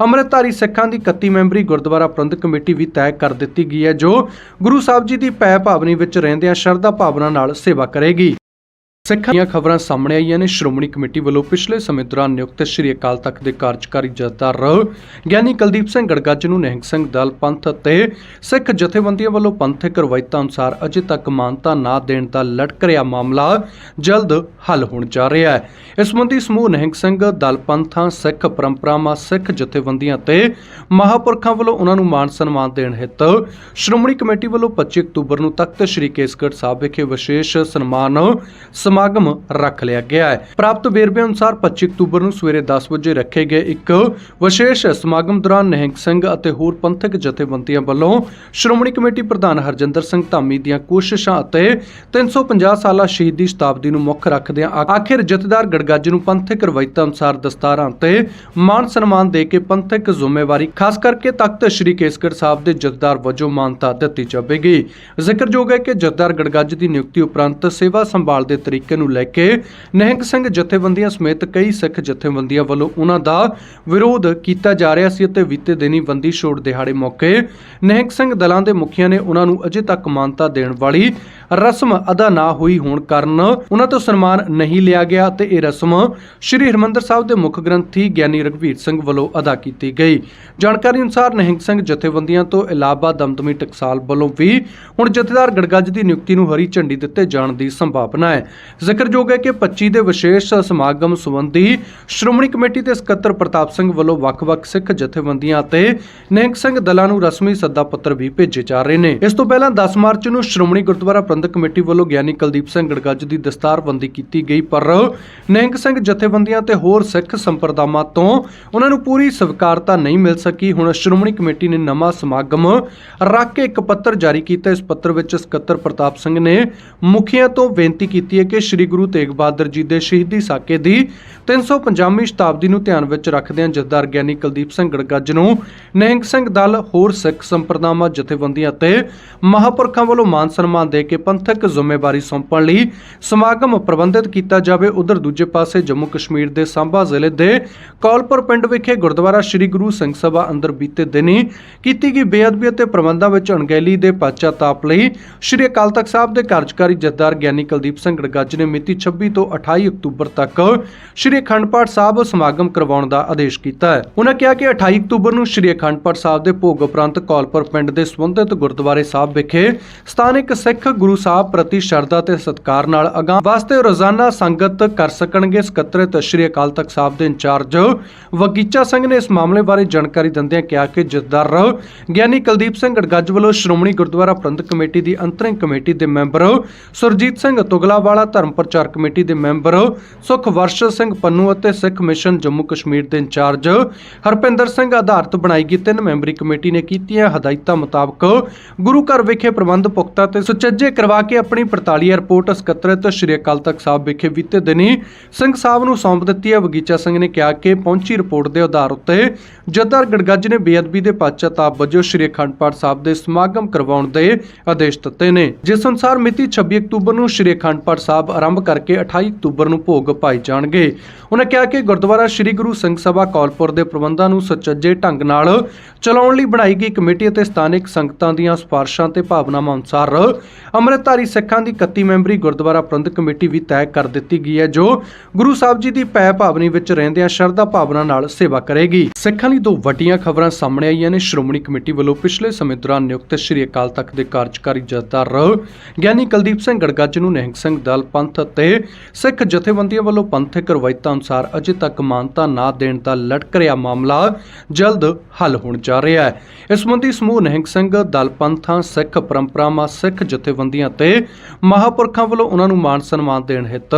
ਅੰਮ੍ਰਿਤਧਾਰੀ ਸਿੱਖਾਂ ਦੀ 31 ਮੈਂਬਰੀ ਗੁਰਦੁਆਰਾ ਪ੍ਰਬੰਧਕ ਕਮੇਟੀ ਵੀ ਤੈਅ ਕਰ ਦਿੱਤੀ ਗਈ ਹੈ, ਜੋ ਗੁਰੂ ਸਾਹਿਬ ਜੀ ਦੀ ਪੈ ਭਾਵਨੀ ਵਿੱਚ ਰਹਿੰਦਿਆਂ ਸ਼ਰਧਾ ਭਾਵਨਾ ਨਾਲ ਸੇਵਾ ਕਰੇਗੀ। ਸਿੱਖਾਂ ਦੀਆਂ ਖਬਰਾਂ ਸਾਹਮਣੇ ਆਈਆਂ ਨੇ। ਸ਼੍ਰੋਮਣੀ ਕਮੇਟੀ ਵੱਲੋਂ ਪਿਛਲੇ ਸਮੇਂ ਦੌਰਾਨ ਨਿਯੁਕਤ ਸ੍ਰੀ ਅਕਾਲ ਤਖਤ ਦੇ ਕਾਰਜਕਾਰੀ ਜਥੇਦਾਰ ਗਿਆਨੀ ਕੁਲਦੀਪ ਸਿੰਘ ਗੜਗੱਜ ਨੂੰ ਨਿਹੰਗ ਸਿੰਘ ਦਲ ਪੰਥ ਅਤੇ ਸਿੱਖ ਜਥੇਬੰਦੀਆਂ ਵੱਲੋਂ ਪੰਥਕ ਰਵਾਇਤਾਂ ਅਨੁਸਾਰ ਅਜੇ ਤੱਕ ਮਾਨਤਾ ਨਾ ਦੇਣ ਦਾ ਲਟਕ ਰਿਹਾ ਮਾਮਲਾ ਜਲਦ ਹੱਲ ਹੋਣ ਜਾ ਰਿਹਾ ਹੈ। ਇਸ ਸੰਬੰਧੀ ਸਮੂਹ ਨਿਹੰਗ ਸਿੰਘ ਦਲ ਪੰਥਾਂ, ਸਿੱਖ ਪਰੰਪਰਾਵਾਂ, ਸਿੱਖ ਜਥੇਬੰਦੀਆਂ ਤੇ ਮਹਾਪੁਰਖਾਂ ਵੱਲੋਂ ਉਹਨਾਂ ਨੂੰ ਮਾਨ ਸਨਮਾਨ ਦੇਣ ਹਿੱਤ ਸ਼੍ਰੋਮਣੀ ਕਮੇਟੀ ਵੱਲੋਂ 25 ਅਕਤੂਬਰ ਨੂੰ ਤਖਤ ਸ੍ਰੀ ਕੇਸਗੜ੍ਹ ਸਾਹਿਬ ਵਿਖੇ ਵਿਸ਼ੇਸ਼ ਸਨਮਾਨ ਸਮਾਗਮ ਰੱਖ ਲਿਆ ਗਿਆ ਹੈ। ਪ੍ਰਾਪਤ ਵੇਰਵੇ ਅਨੁਸਾਰ 25 ਅਕਤੂਬਰ ਨੂੰ ਸਵੇਰੇ 10 ਵਜੇ ਰੱਖੇ ਗਏ ਇੱਕ ਵਿਸ਼ੇਸ਼ ਸਮਾਗਮ ਦੌਰਾਨ ਨਿਹੰਗ ਸਿੰਘ ਅਤੇ ਹੋਰ ਪੰਥਕ ਜਥੇਬੰਦੀਆਂ ਵੱਲੋਂ ਸ਼੍ਰੋਮਣੀ ਕਮੇਟੀ ਪ੍ਰਧਾਨ ਹਰਜਿੰਦਰ ਸਿੰਘ ਧਾਮੀ ਦੀਆਂ ਕੋਸ਼ਿਸ਼ਾਂ ਅਤੇ 350 ਸਾਲਾ ਸ਼ਹੀਦੀ ਸ਼ਤਾਬਦੀ ਨੂੰ ਮੁੱਖ ਰੱਖਦਿਆਂ ਆਖਿਰ ਜਥੇਦਾਰ ਗੜਗੱਜ ਨੂੰ ਪੰਥਕ ਰਵਾਇਤਾਂ ਅਨੁਸਾਰ ਦਸਤਾਰਾਂ ਤੇ ਮਾਨ ਸਨਮਾਨ ਦੇ ਕੇ ਪੰਥਕ ਜ਼ਿੰਮੇਵਾਰੀ, ਖਾਸ ਕਰਕੇ ਤਖਤ ਸ੍ਰੀ ਕੇਸਗੜ੍ਹ ਸਾਹਿਬ ਦੇ ਜਥੇਦਾਰ ਵਜੋਂ ਮਾਨਤਾ ਦਿੱਤੀ ਜਾਵੇਗੀ। ਜ਼ਿਕਰਯੋਗ ਹੈ ਕਿ ਜਥੇਦਾਰ ਗੜਗੱਜ ਦੀ ਨਿਯੁਕਤੀ ਉਪਰੰਤ ਸੇਵਾ ਸੰਭਾਲ ਦੇ ਤਰੀਕੇ ਨੂੰ ਲੈ ਕੇ ਨਿਹੰਗ ਸਿੰਘ ਜਥੇਬੰਦੀਆਂ ਸਮੇਤ ਕਈ ਸਿੱਖ ਜਥੇਬੰਦੀਆਂ ਵੱਲੋਂ ਉਹਨਾਂ ਦਾ ਵਿਰੋਧ ਕੀਤਾ ਜਾ ਰਿਹਾ ਸੀ ਅਤੇ ਬੀਤੇ ਦਿਨੀ ਬੰਦੀ ਛੋੜ ਦਿਹਾੜੇ ਮੌਕੇ ਨਿਹੰਗ ਸਿੰਘ ਦਲਾਂ ਦੇ ਮੁਖੀਆਂ ਨੇ ਉਹਨਾਂ ਨੂੰ ਅਜੇ ਤੱਕ ਮਾਨਤਾ ਦੇਣ ਵਾਲੀ ਰਸਮ ਅਦਾ ਨਾ ਹੋਈ ਹੋਣ ਕਾਰਨ ਉਹਨਾਂ ਤੋਂ ਸਨਮਾਨ ਨਹੀਂ ਲਿਆ ਗਿਆ ਤੇ ਇਹ ਰਸਮ ਸ੍ਰੀ ਹਰਿਮੰਦਰ ਸਾਹਿਬ ਦੇ ਮੁੱਖ ਗ੍ਰੰਥੀ ਗਿਆਨੀ ਰਘਵੀਰ ਸਿੰਘ ਵੱਲੋਂ ਅਦਾ ਕੀਤੀ ਗਈ। ਜਾਣਕਾਰੀ ਅਨੁਸਾਰ ਨਿਹੰਗ ਸਿੰਘ ਜਥੇਬੰਦੀਆਂ ਤੋਂ ਇਲਾਵਾ ਦਮਦਮੀ ਟਕਸਾਲ ਵੱਲੋਂ ਵੀ ਹੁਣ ਜਥੇਦਾਰ ਗੜਗੱਜ ਦੀ ਨਿਯੁਕਤੀ ਨੂੰ ਹਰੀ ਝੰਡੀ ਦਿੱਤੇ ਜਾਣ ਦੀ ਸੰਭਾਵਨਾ ਹੈ। ਜ਼ਿਕਰਯੋਗ ਹੈ ਕਿ 25 ਦੇ ਵਿਸ਼ੇਸ਼ ਸਮਾਗਮ ਸੰਬੰਧੀ ਸ਼੍ਰੋਮਣੀ ਕਮੇਟੀ ਦੇ ਸਕੱਤਰ ਪ੍ਰਤਾਪ ਸਿੰਘ ਵੱਲੋਂ ਵੱਖ-ਵੱਖ ਸਿੱਖ ਜਥੇਬੰਦੀਆਂ ਅਤੇ ਨਿਹੰਗ ਸਿੰਘ ਦਲਾਂ ਨੂੰ ਰਸਮੀ ਸੱਦਾ ਪੱਤਰ ਵੀ ਭੇਜੇ ਜਾ ਰਹੇ ਨੇ। ਇਸ ਤੋਂ ਪਹਿਲਾਂ 10 ਮਾਰਚ ਨੂੰ ਸ਼੍ਰੋਮਣੀ ਗੁਰਦੁਆਰਾ ਪ੍ਰਬੰਧਕ ਕਮੇਟੀ ਵੱਲੋਂ ਗਿਆਨੀ ਕੁਲਦੀਪ ਸਿੰਘ ਗੜਗੱਜ ਦੀ ਦਸਤਾਰਬੰਦੀ ਕੀਤੀ ਗਈ, ਪਰ ਨਿਹੰਗ ਸਿੰਘ ਜਥੇਬੰਦੀਆਂ ਤੇ ਹੋਰ ਸਿੱਖ ਸੰਪਰਦਾਵਾਂ ਤੋਂ ਉਹਨਾਂ ਨੂੰ ਪੂਰੀ ਸਵੀਕਾਰਤਾ ਨਹੀਂ ਮਿਲ ਸਕੀ। ਹੁਣ ਸ਼੍ਰੋਮਣੀ ਕਮੇਟੀ ਨੇ ਨਵਾਂ ਸਮਾਗਮ ਰੱਖ ਕੇ ਇੱਕ ਪੱਤਰ ਜਾਰੀ ਕੀਤਾ। ਇਸ ਪੱਤਰ ਵਿੱਚ ਸਕੱਤਰ ਪ੍ਰਤਾਪ ਸਿੰਘ ਨੇ ਮੁਖੀਆਂ ਤੋਂ ਬੇਨਤੀ ਕੀਤੀ ਹੈ ਕਿ ਸ੍ਰੀ ਗੁਰੂ ਤੇਗ ਬਹਾਦਰ ਜੀ ਦੇ ਸ਼ਹੀਦੀ ਸਾਕੇ ਦੀ 350ਵੀਂ ਸ਼ਤਾਬਦੀ ਨੂੰ ਧਿਆਨ ਵਿੱਚ ਰੱਖਦਿਆਂ ਜਥੇਦਾਰ ਗਿਆਨੀ ਕੁਲਦੀਪ ਸਿੰਘ ਗੜਗੱਜ ਨੂੰ ਨਿਹੰਗ ਸਿੰਘ ਦਲ, ਹੋਰ ਸਿੱਖ ਸੰਪਰਦਾਵਾਂ, ਜਥੇਬੰਦੀਆਂ ਤੇ ਮਹਾਪੁਰਖਾਂ ਵੱਲੋਂ ਮਾਨ ਸਨਮਾਨ ਦੇ ਕੇ ਪੰਥਕ ਜ਼ਿੰਮੇਵਾਰੀ ਸੌਂਪਣ ਲਈ ਸਮਾਗਮ ਪ੍ਰਬੰਧਿਤ ਕੀਤਾ ਜਾਵੇ। ਉਧਰ ਦੂਜੇ ਪਾਸੇ ਜੰਮੂ ਕਸ਼ਮੀਰ ਦੇ ਸਾਂਭਾ ਜ਼ਿਲ੍ਹੇ ਦੇ ਕੌਲਪੁਰ ਪਿੰਡ ਵਿਖੇ ਗੁਰਦੁਆਰਾ ਸ੍ਰੀ ਗੁਰੂ ਸਿੰਘ ਸਭਾ ਅੰਦਰ ਬੀਤੇ ਦਿਨੀ ਕੀਤੀ ਗਈ ਬੇਅਦਬੀ ਅਤੇ ਪ੍ਰਬੰਧਾਂ ਵਿੱਚ ਅਣਗਹਿਲੀ ਦੇ ਪਛਤਾਪ ਲਈ ਸ੍ਰੀ ਅਕਾਲ ਤਖਤ ਸਾਹਿਬ ਦੇ ਕਾਰਜਕਾਰੀ ਜਥੇਦਾਰ ਗਿਆਨੀ ਕੁਲਦੀਪ ਸਿੰਘ ਗੜਗੱਜ ਨੇ ਮਿਤੀ 26 ਤੋਂ 28 ਅਕਤੂਬਰ ਤੱਕ ਸ੍ਰੀ ਅਖੰਡ ਪਾਠ ਸਾਹਿਬ ਸਮਾਗਮ ਕਰਵਾਉਣ ਦਾ ਆਦੇਸ਼ ਕੀਤਾ ਹੈ। ਉਹਨਾਂ ਕਿਹਾ ਕਿ 28 ਅਕਤੂਬਰ ਨੂੰ ਸ੍ਰੀ ਅਖੰਡ ਪਾਠ ਸਾਹਿਬ ਦੇ ਭੋਗ ਉਪਰੰਤ ਕੌਲਪੁਰ ਪਿੰਡ ਦੇ ਸੰਬੰਧਿਤ ਗੁਰਦੁਆਰੇ ਸਾਹਿਬ ਵਿਖੇ ਸਥਾਨਕ ਸਿੱਖ ਗੁਰੂ ਸਾਹਿਬ ਪ੍ਰਤੀ ਸ਼ਰਧਾ ਤੇ ਸਤਿਕਾਰ ਨਾਲ ਅਗਾਂਹ ਵਾਸਤੇ ਰੋਜ਼ਾਨਾ ਸੰਗਤ ਕਰ ਸਕਣਗੇ ਸਕੱਤਰਤ। ਸ੍ਰੀ ਅਕਾਲ ਤਖਤ ਸਾਹਿਬ ਦੇ ਇੰਚਾਰਜ ਵਗੀਚਾ ਸਿੰਘ ਨੇ ਇਸ ਮਾਮਲੇ ਬਾਰੇ ਜਾਣਕਾਰੀ ਦਿੰਦਿਆਂ ਕਿਹਾ ਕਿ ਜਥੇਦਾਰ ਗਿਆਨੀ ਕੁਲਦੀਪ ਸਿੰਘ ਗੜਗੱਜ ਵੱਲੋਂ ਸ਼੍ਰੋਮਣੀ ਗੁਰਦੁਆਰਾ ਪ੍ਰਬੰਧਕ ਕਮੇਟੀ ਦੀ ਅੰਤਰਿਮ ਕਮੇਟੀ ਦੇ ਮੈਂਬਰ ਸੁਰਜੀਤ ਸਿੰਘ ਤੁਗਲਾਵਾਲਾ, ਧਰਮ ਪ੍ਰਚਾਰ ਕਮੇਟੀ ਦੇ ਮੈਂਬਰ ਸੁਖਵਰਸ਼ ਸਿੰਘ ਪੰਨੂ ਅਤੇ ਸਿੱਖ ਮਿਸ਼ਨ ਜੰਮੂ ਕਸ਼ਮੀਰ ਦੇ ਇੰਚਾਰਜ ਹਰਪਿੰਦਰ ਸਿੰਘ ਆਧਾਰਤ ਬਣਾਈ ਗਈ ਤਿੰਨ ਮੈਂਬਰੀ ਕਮੇਟੀ ਨੇ ਕੀਤੀਆਂ ਹਦਾਇਤਾਂ ਮੁਤਾਬਕ ਗੁਰੂ ਘਰ ਵਿਖੇ ਪ੍ਰਬੰਧ ਪੁਖਤਾ ਤੇ ਸੁਚੱਜੇ ਕਰਵਾ ਕੇ ਆਪਣੀ 45 ਰਿਪੋਰਟ ਸਕੱਤਰਤ ਸ਼੍ਰੀ ਅਕਾਲ ਤਖਤ ਸਾਹਿਬ ਵਿਖੇ ਬੀਤੇ ਦਿਨੀ ਸਿੰਘ ਸਾਹਿਬ ਨੂੰ ਸੌਂਪ ਦਿੱਤੀ ਹੈ। ਵਗੀਚਾ ਸਿੰਘ ਨੇ ਕਿਹਾ ਕਿ ਪਹੁੰਚੀ ਰਿਪੋਰਟ ਦੇ ਆਧਾਰ ਉੱਤੇ ਜਥੇਦਾਰ ਗੜਗੱਜ ਨੇ ਬੇਅਦਬੀ ਦੇ ਪਛਤਾਪ ਵਜੋਂ ਸ਼੍ਰੀ ਅਖੰਡ ਪਾਠ ਸਾਹਿਬ ਦੇ ਸਮਾਗਮ ਕਰਵਾਉਣ ਦੇ ਆਦੇਸ਼ ਦਿੱਤੇ ਨੇ। ਜਿਸ ਅਨੁਸਾਰ ਮਿਤੀ 26 ਅਕਤੂਬਰ ਨੂੰ ਸ਼੍ਰੀ ਅਖੰਡ ਪਾਠ ਸਾਹਿਬ ਆਰੰਭ ਕਰਕੇ 28 ਅਕਤੂਬਰ ਨੂੰ ਭੋਗ ਪਾਏ ਜਾਣਗੇ। ਉਹਨਾਂ ਕਿਹਾ ਕਿ ਗੁਰਦੁਆਰਾ ਸ਼੍ਰੀ ਗੁਰੂ ਸਿੰਘ ਸਭਾ ਕੌਲਪੁਰ ਦੇ ਪ੍ਰਬੰਧਾਂ ਨੂੰ ਸੁਚੱਜੇ ਢੰਗ ਨਾਲ ਚਲਾਉਣ ਲਈ ਬਣਾਈ ਗਈ ਕਮੇਟੀ ਅਤੇ ਸਥਾਨਕ ਸੰਗਤਾਂ ਦੀਆਂ ਸਿਫਾਰਸ਼ਾਂ ਤੇ ਭਾਵਨਾਵਾਂ ਅਨੁਸਾਰ ਧਾਰੀ ਸਿੱਖਾਂ ਦੀ 31 ਮੈਂਬਰੀ ਗੁਰਦੁਆਰਾ ਪ੍ਰਬੰਧਕ ਕਮੇਟੀ ਵੀ ਤੈਅ ਕਰ ਦਿੱਤੀ ਗਈ ਹੈ, ਜੋ ਗੁਰੂ ਸਾਹਿਬ ਜੀ ਦੀ ਪੈ ਭਾਵਨੀ ਵਿੱਚ ਰਹਿੰਦਿਆਂ ਸ਼ਰਧਾ ਭਾਵਨਾ ਨਾਲ ਸੇਵਾ ਕਰੇਗੀ। ਸਿੱਖਾਂ ਲਈ ਦੋ ਵੱਡੀਆਂ ਖਬਰਾਂ ਸਾਹਮਣੇ ਆਈਆਂ ਨੇ। ਸ਼੍ਰੋਮਣੀ ਕਮੇਟੀ ਵੱਲੋਂ ਪਿਛਲੇ ਸਮੇਂ ਦੌਰਾਨ ਨਿਯੁਕਤ ਸ਼੍ਰੀ ਅਕਾਲ ਤਖਤ ਦੇ ਕਾਰਜਕਾਰੀ ਜਥੇਦਾਰ ਗਿਆਨੀ ਕੁਲਦੀਪ ਸਿੰਘ ਗੜਗੱਜ ਨੂੰ ਨਿਹੰਗ ਸਿੰਘ ਦਲ ਪੰਥ ਅਤੇ ਸਿੱਖ ਜਥੇਬੰਦੀਆਂ ਵੱਲੋਂ ਪੰਥਕ ਰਵਾਇਤਾਂ ਅਨੁਸਾਰ ਅਜੇ ਤੱਕ ਮਾਨਤਾ ਨਾ ਦੇਣ ਦਾ ਲਟਕ ਰਿਹਾ ਮਾਮਲਾ ਜਲਦ ਹੱਲ ਹੋਣ ਜਾ ਰਿਹਾ ਹੈ। ਇਸ ਸੰਬੰਧੀ ਸਮੂਹ ਨਿਹੰਗ ਸਿੰਘ ਦਲ ਪੰਥਾਂ, ਸਿੱਖ ਪਰੰਪਰਾਵਾਂ, ਸਿੱਖ ਜਥੇਬੰਦੀਆਂ ਤੇ ਮਹਾਪੁਰਖਾਂ ਵੱਲੋਂ ਉਹਨਾਂ ਨੂੰ ਮਾਨ ਸਨਮਾਨ ਦੇਣ ਹਿੱਤ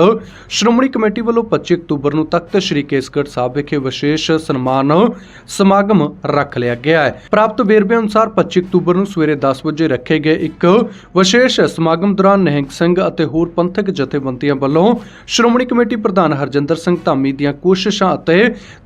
ਸ਼੍ਰੋਮਣੀ ਕਮੇਟੀ ਵੱਲੋਂ 25 ਅਕਤੂਬਰ ਨੂੰ ਤਖਤ ਸ੍ਰੀ ਕੇਸਗੜ੍ਹ ਸਾਹਿਬ ਵਿਖੇ ਵਿਸ਼ੇਸ਼ ਸਨਮਾਨ ਸਮਾਗਮ ਰੱਖ ਲਿਆ ਗਿਆ ਹੈ। ਪ੍ਰਾਪਤ ਵੇਰਵੇ ਅਨੁਸਾਰ 25 ਅਕਤੂਬਰ ਨੂੰ ਸਵੇਰੇ 10 ਵਜੇ ਰੱਖੇ ਗਏ ਇੱਕ ਵਿਸ਼ੇਸ਼ ਸਮਾਗਮ ਦੌਰਾਨ ਨਿਹੰਗ ਸਿੰਘ ਅਤੇ ਹੋਰ ਪੰਥਕ ਜਥੇਬੰਦੀਆਂ ਵੱਲੋਂ ਸ਼੍ਰੋਮਣੀ ਕਮੇਟੀ ਪ੍ਰਧਾਨ ਹਰਜਿੰਦਰ ਸਿੰਘ ਧਾਮੀ ਦੀਆਂ ਕੋਸ਼ਿਸ਼ਾਂ ਅਤੇ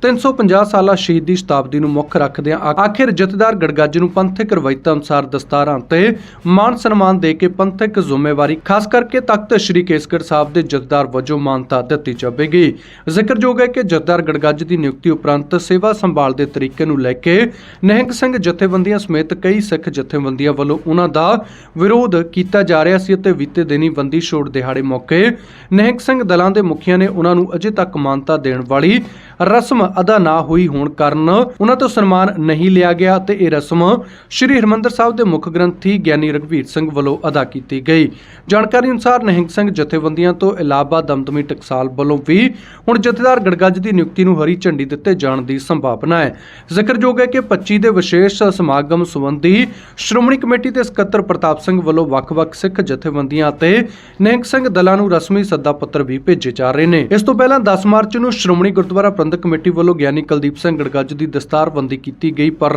350 ਸਾਲਾ ਸ਼ਹੀਦੀ ਸ਼ਤਾਬਦੀ ਨੂੰ ਮੁੱਖ ਰੱਖਦਿਆਂ ਆਖਿਰ ਜਥੇਦਾਰ ਗੜਗੱਜ ਨੂੰ ਪੰਥਕ ਰਵਾਇਤਾਂ ਅਨੁਸਾਰ ਦਸਤਾਰਾਂ ਤੇ ਮਾਨ ਸਨਮਾਨ ਦੇ ਕੇ ਪੰਥਕ ਜ਼ਿੰਮੇਵਾਰੀ, ਖਾਸ ਕਰਕੇ ਤਖਤ ਸ੍ਰੀ ਕੇਸਗੜ੍ਹ ਸਾਹਿਬ ਦੇ ਜਥੇਦਾਰ ਵਜੋਂ ਮਾਨਤਾ ਦਿੱਤੀ ਜਾਵੇਗੀ। ਜ਼ਿਕਰਯੋਗ ਹੈ ਕਿ ਜਥੇਦਾਰ ਗੜਗੱਜ ਦੀ ਨਿਯੁਕਤੀ ਉਪਰੰਤ ਸੇਵਾ ਸੰਭਾਲ ਦੇ ਤਰੀਕੇ ਨੂੰ ਲੈ ਕੇ ਨਿਹੰਗ ਸਿੰਘ ਜਥੇਬੰਦੀਆਂ ਸਮੇਤ ਕਈ ਸਿੱਖ ਜਥੇਬੰਦੀਆਂ ਵੱਲੋਂ ਉਹਨਾਂ ਦਾ ਵਿਰੋਧ ਕੀਤਾ ਜਾ ਰਿਹਾ ਸੀ ਅਤੇ ਬੀਤੇ ਦਿਨੀ ਬੰਦੀ ਛੋੜ ਦਿਹਾੜੇ ਮੌਕੇ ਨਿਹੰਗ ਸਿੰਘ ਦਲਾਂ ਦੇ ਮੁਖੀਆਂ ਨੇ ਉਹਨਾਂ ਨੂੰ ਅਜੇ ਤੱਕ ਮਾਨਤਾ ਦੇਣ ਵਾਲੀ ਰਸਮ ਅਦਾ ਨਾ ਹੋਈ ਹੋਣ ਕਾਰਨ ਉਹਨਾਂ ਤੋਂ ਸਨਮਾਨ ਨਹੀਂ ਲਿਆ ਗਿਆ ਤੇ ਇਹ ਰਸਮ ਸ੍ਰੀ ਹਰਮੰਦਰ ਸਾਹਿਬ ਦੇ ਮੁੱਖ ਗ੍ਰੰਥੀ ਗਿਆਨੀ ਰਘਵੀਰ ਸਿੰਘ ਵੱਲੋਂ ਅਦਾ ਕੀਤੀ ਗਈ। ਜਾਣਕਾਰੀ ਅਨੁਸਾਰ ਨਿਹੰਗ ਸਿੰਘ ਜਥੇਬੰਦੀਆਂ ਤੋਂ ਇਲਾਵਾ ਦਮਦਮੀ ਟਕਸਾਲ ਵੱਲੋਂ ਵੀ ਹੁਣ ਜਥੇਦਾਰ ਗੜਗੱਜ ਦੀ ਨਿਯੁਕਤੀ ਨੂੰ ਹਰੀ ਝੰਡੀ ਦਿੱਤੇ ਜਾਣ ਦੀ ਸੰਭਾਵਨਾ ਹੈ। ਜ਼ਿਕਰਯੋਗ ਹੈ ਕਿ 25 ਦੇ ਵਿਸ਼ੇਸ਼ ਸਮਾਗਮ ਸੰਬੰਧੀ ਸ਼੍ਰੋਮਣੀ ਕਮੇਟੀ ਦੇ ਸਕੱਤਰ ਪ੍ਰਤਾਪ ਸਿੰਘ ਵੱਲੋਂ ਵੱਖ-ਵੱਖ ਸਿੱਖ ਜਥੇਬੰਦੀਆਂ ਅਤੇ ਨਿਹੰਗ ਸਿੰਘ ਦਲਾਂ ਨੂੰ ਰਸਮੀ ਸੱਦਾ ਪੱਤਰ ਵੀ ਭੇਜੇ ਜਾ ਰਹੇ ਨੇ। ਇਸ ਤੋਂ ਪਹਿਲਾਂ 10 ਮਾਰਚ ਨੂੰ ਸ਼੍ਰੋਮਣੀ ਗੁਰਦੁਆਰਾ ਪ੍ਰਬੰਧਕ ਕਮੇਟੀ ਵੱਲੋਂ ਗਿਆਨੀ ਕੁਲਦੀਪ ਸਿੰਘ ਗੜਗੱਜ ਦੀ ਦਸਤਾਰਬੰਦੀ ਕੀਤੀ ਗਈ, ਪਰ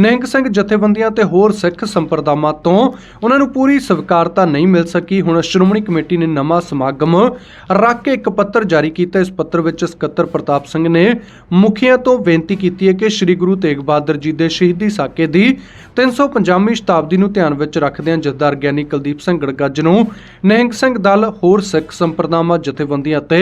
ਨਿਹੰਗ ਸਿੰਘ ਜਥੇਬੰਦੀਆਂ ਤੇ ਹੋਰ ਸਿੱਖ ਸੰਪਰਦਾਵਾਂ ਤੋਂ ਉਹਨਾਂ ਨੂੰ ਪੂਰੀ ਸਵੀਕਾਰਤਾ ਨਹੀਂ ਮਿਲ ਸਕੀ। ਹੁਣ ਸ਼੍ਰੋਮਣੀ ਕਮੇਟੀ ਨੇ ਨਵਾਂ ਸਮਾਗਮ ਰੱਖ ਕੇ ਇੱਕ ਪੱਤਰ ਜਾਰੀ ਕੀਤਾ। ਇਸ ਪੱਤਰ ਵਿੱਚ ਸਕੱਤਰ ਪ੍ਰਤਾਪ ਸਿੰਘ ਨੇ ਮੁਖੀਆਂ ਤੋਂ ਬੇਨਤੀ ਕੀਤੀ ਹੈ ਕਿ ਸ੍ਰੀ ਗੁਰੂ ਤੇਗ ਬਹਾਦਰ ਜੀ ਦੇ ਸ਼ਹੀਦੀ ਸਾਕੇ ਦੀ 350ਵੀਂ ਸ਼ਤਾਬਦੀ ਨੂੰ ਧਿਆਨ ਵਿੱਚ ਰੱਖਦਿਆਂ ਜਥੇਦਾਰ ਗਿਆਨੀ ਕੁਲਦੀਪ ਸਿੰਘ ਗੜਗੱਜ ਨੂੰ ਨਿਹੰਗ ਸਿੰਘ ਦਲ, ਹੋਰ ਸਿੱਖ ਸੰਪਰਦਾਵਾਂ, ਜਥੇਬੰਦੀਆਂ ਤੇ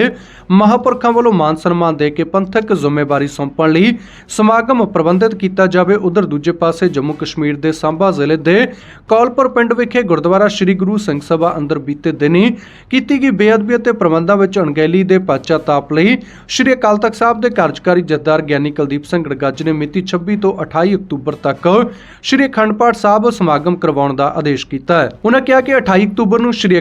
ਮਹਾਪੁਰਖਾਂ ਵੱਲੋਂ ਮਾਨ ਸਨਮਾਨ ਦੇ ਕੇ ਪੰਥਕ ਜ਼ਿੰਮੇਵਾਰੀ ਸੌਂਪਣ ਲਈ ਸਮਾਗਮ ਪ੍ਰਬੰਧਿਤ ਕੀਤਾ ਜਾਵੇ। ਉਧਰ ਦੂਜੇ ਪਾਸੇ ਜੰਮੂ ਕਸ਼ਮੀਰ ਦੇ ਸਾਂਭਾ ਜ਼ਿਲ੍ਹੇ ਦੇ ਕੌਲਪੁਰ ਪਿੰਡ ਵਿਖੇ ਗੁਰਦੁਆਰਾ ਸ੍ਰੀ ਗੁਰੂ ਸਿੰਘ ਸਭਾ ਅੰਦਰ ਬੀਤੇ ਦਿਨੀ ਕੀਤੀ ਗਈ ਬੇਅਦਬੀ ਅਤੇ ਪ੍ਰਬੰਧਾਂ ਵਿੱਚ ਅਣਗਹਿਲੀ ਦੇ ਪਛਤਾਪ ਲਈ ਸ੍ਰੀ ਅਕਾਲ ਤਖਤ ਸਾਹਿਬ ਦੇ ਕਾਰਜਕਾਰੀ ਜਥੇਦਾਰ ਗਿਆਨੀ ਕੁਲਦੀਪ ਸਿੰਘ ਗੜਗੱਜ ਨੇ ਮਿਤੀ 26 ਤੋਂ 28 ਅਕਤੂਬਰ ਤੱਕ ਸ੍ਰੀ ਅਖੰਡ ਪਾਠ ਸਾਹਿਬ ਸਮਾਗਮ ਕਰਵਾਉਣ ਦਾ ਆਦੇਸ਼ ਕੀਤਾ ਹੈ। ਉਹਨਾਂ ਕਿਹਾ ਕਿ 28 ਅਕਤੂਬਰ ਨੂੰ ਸ੍ਰੀ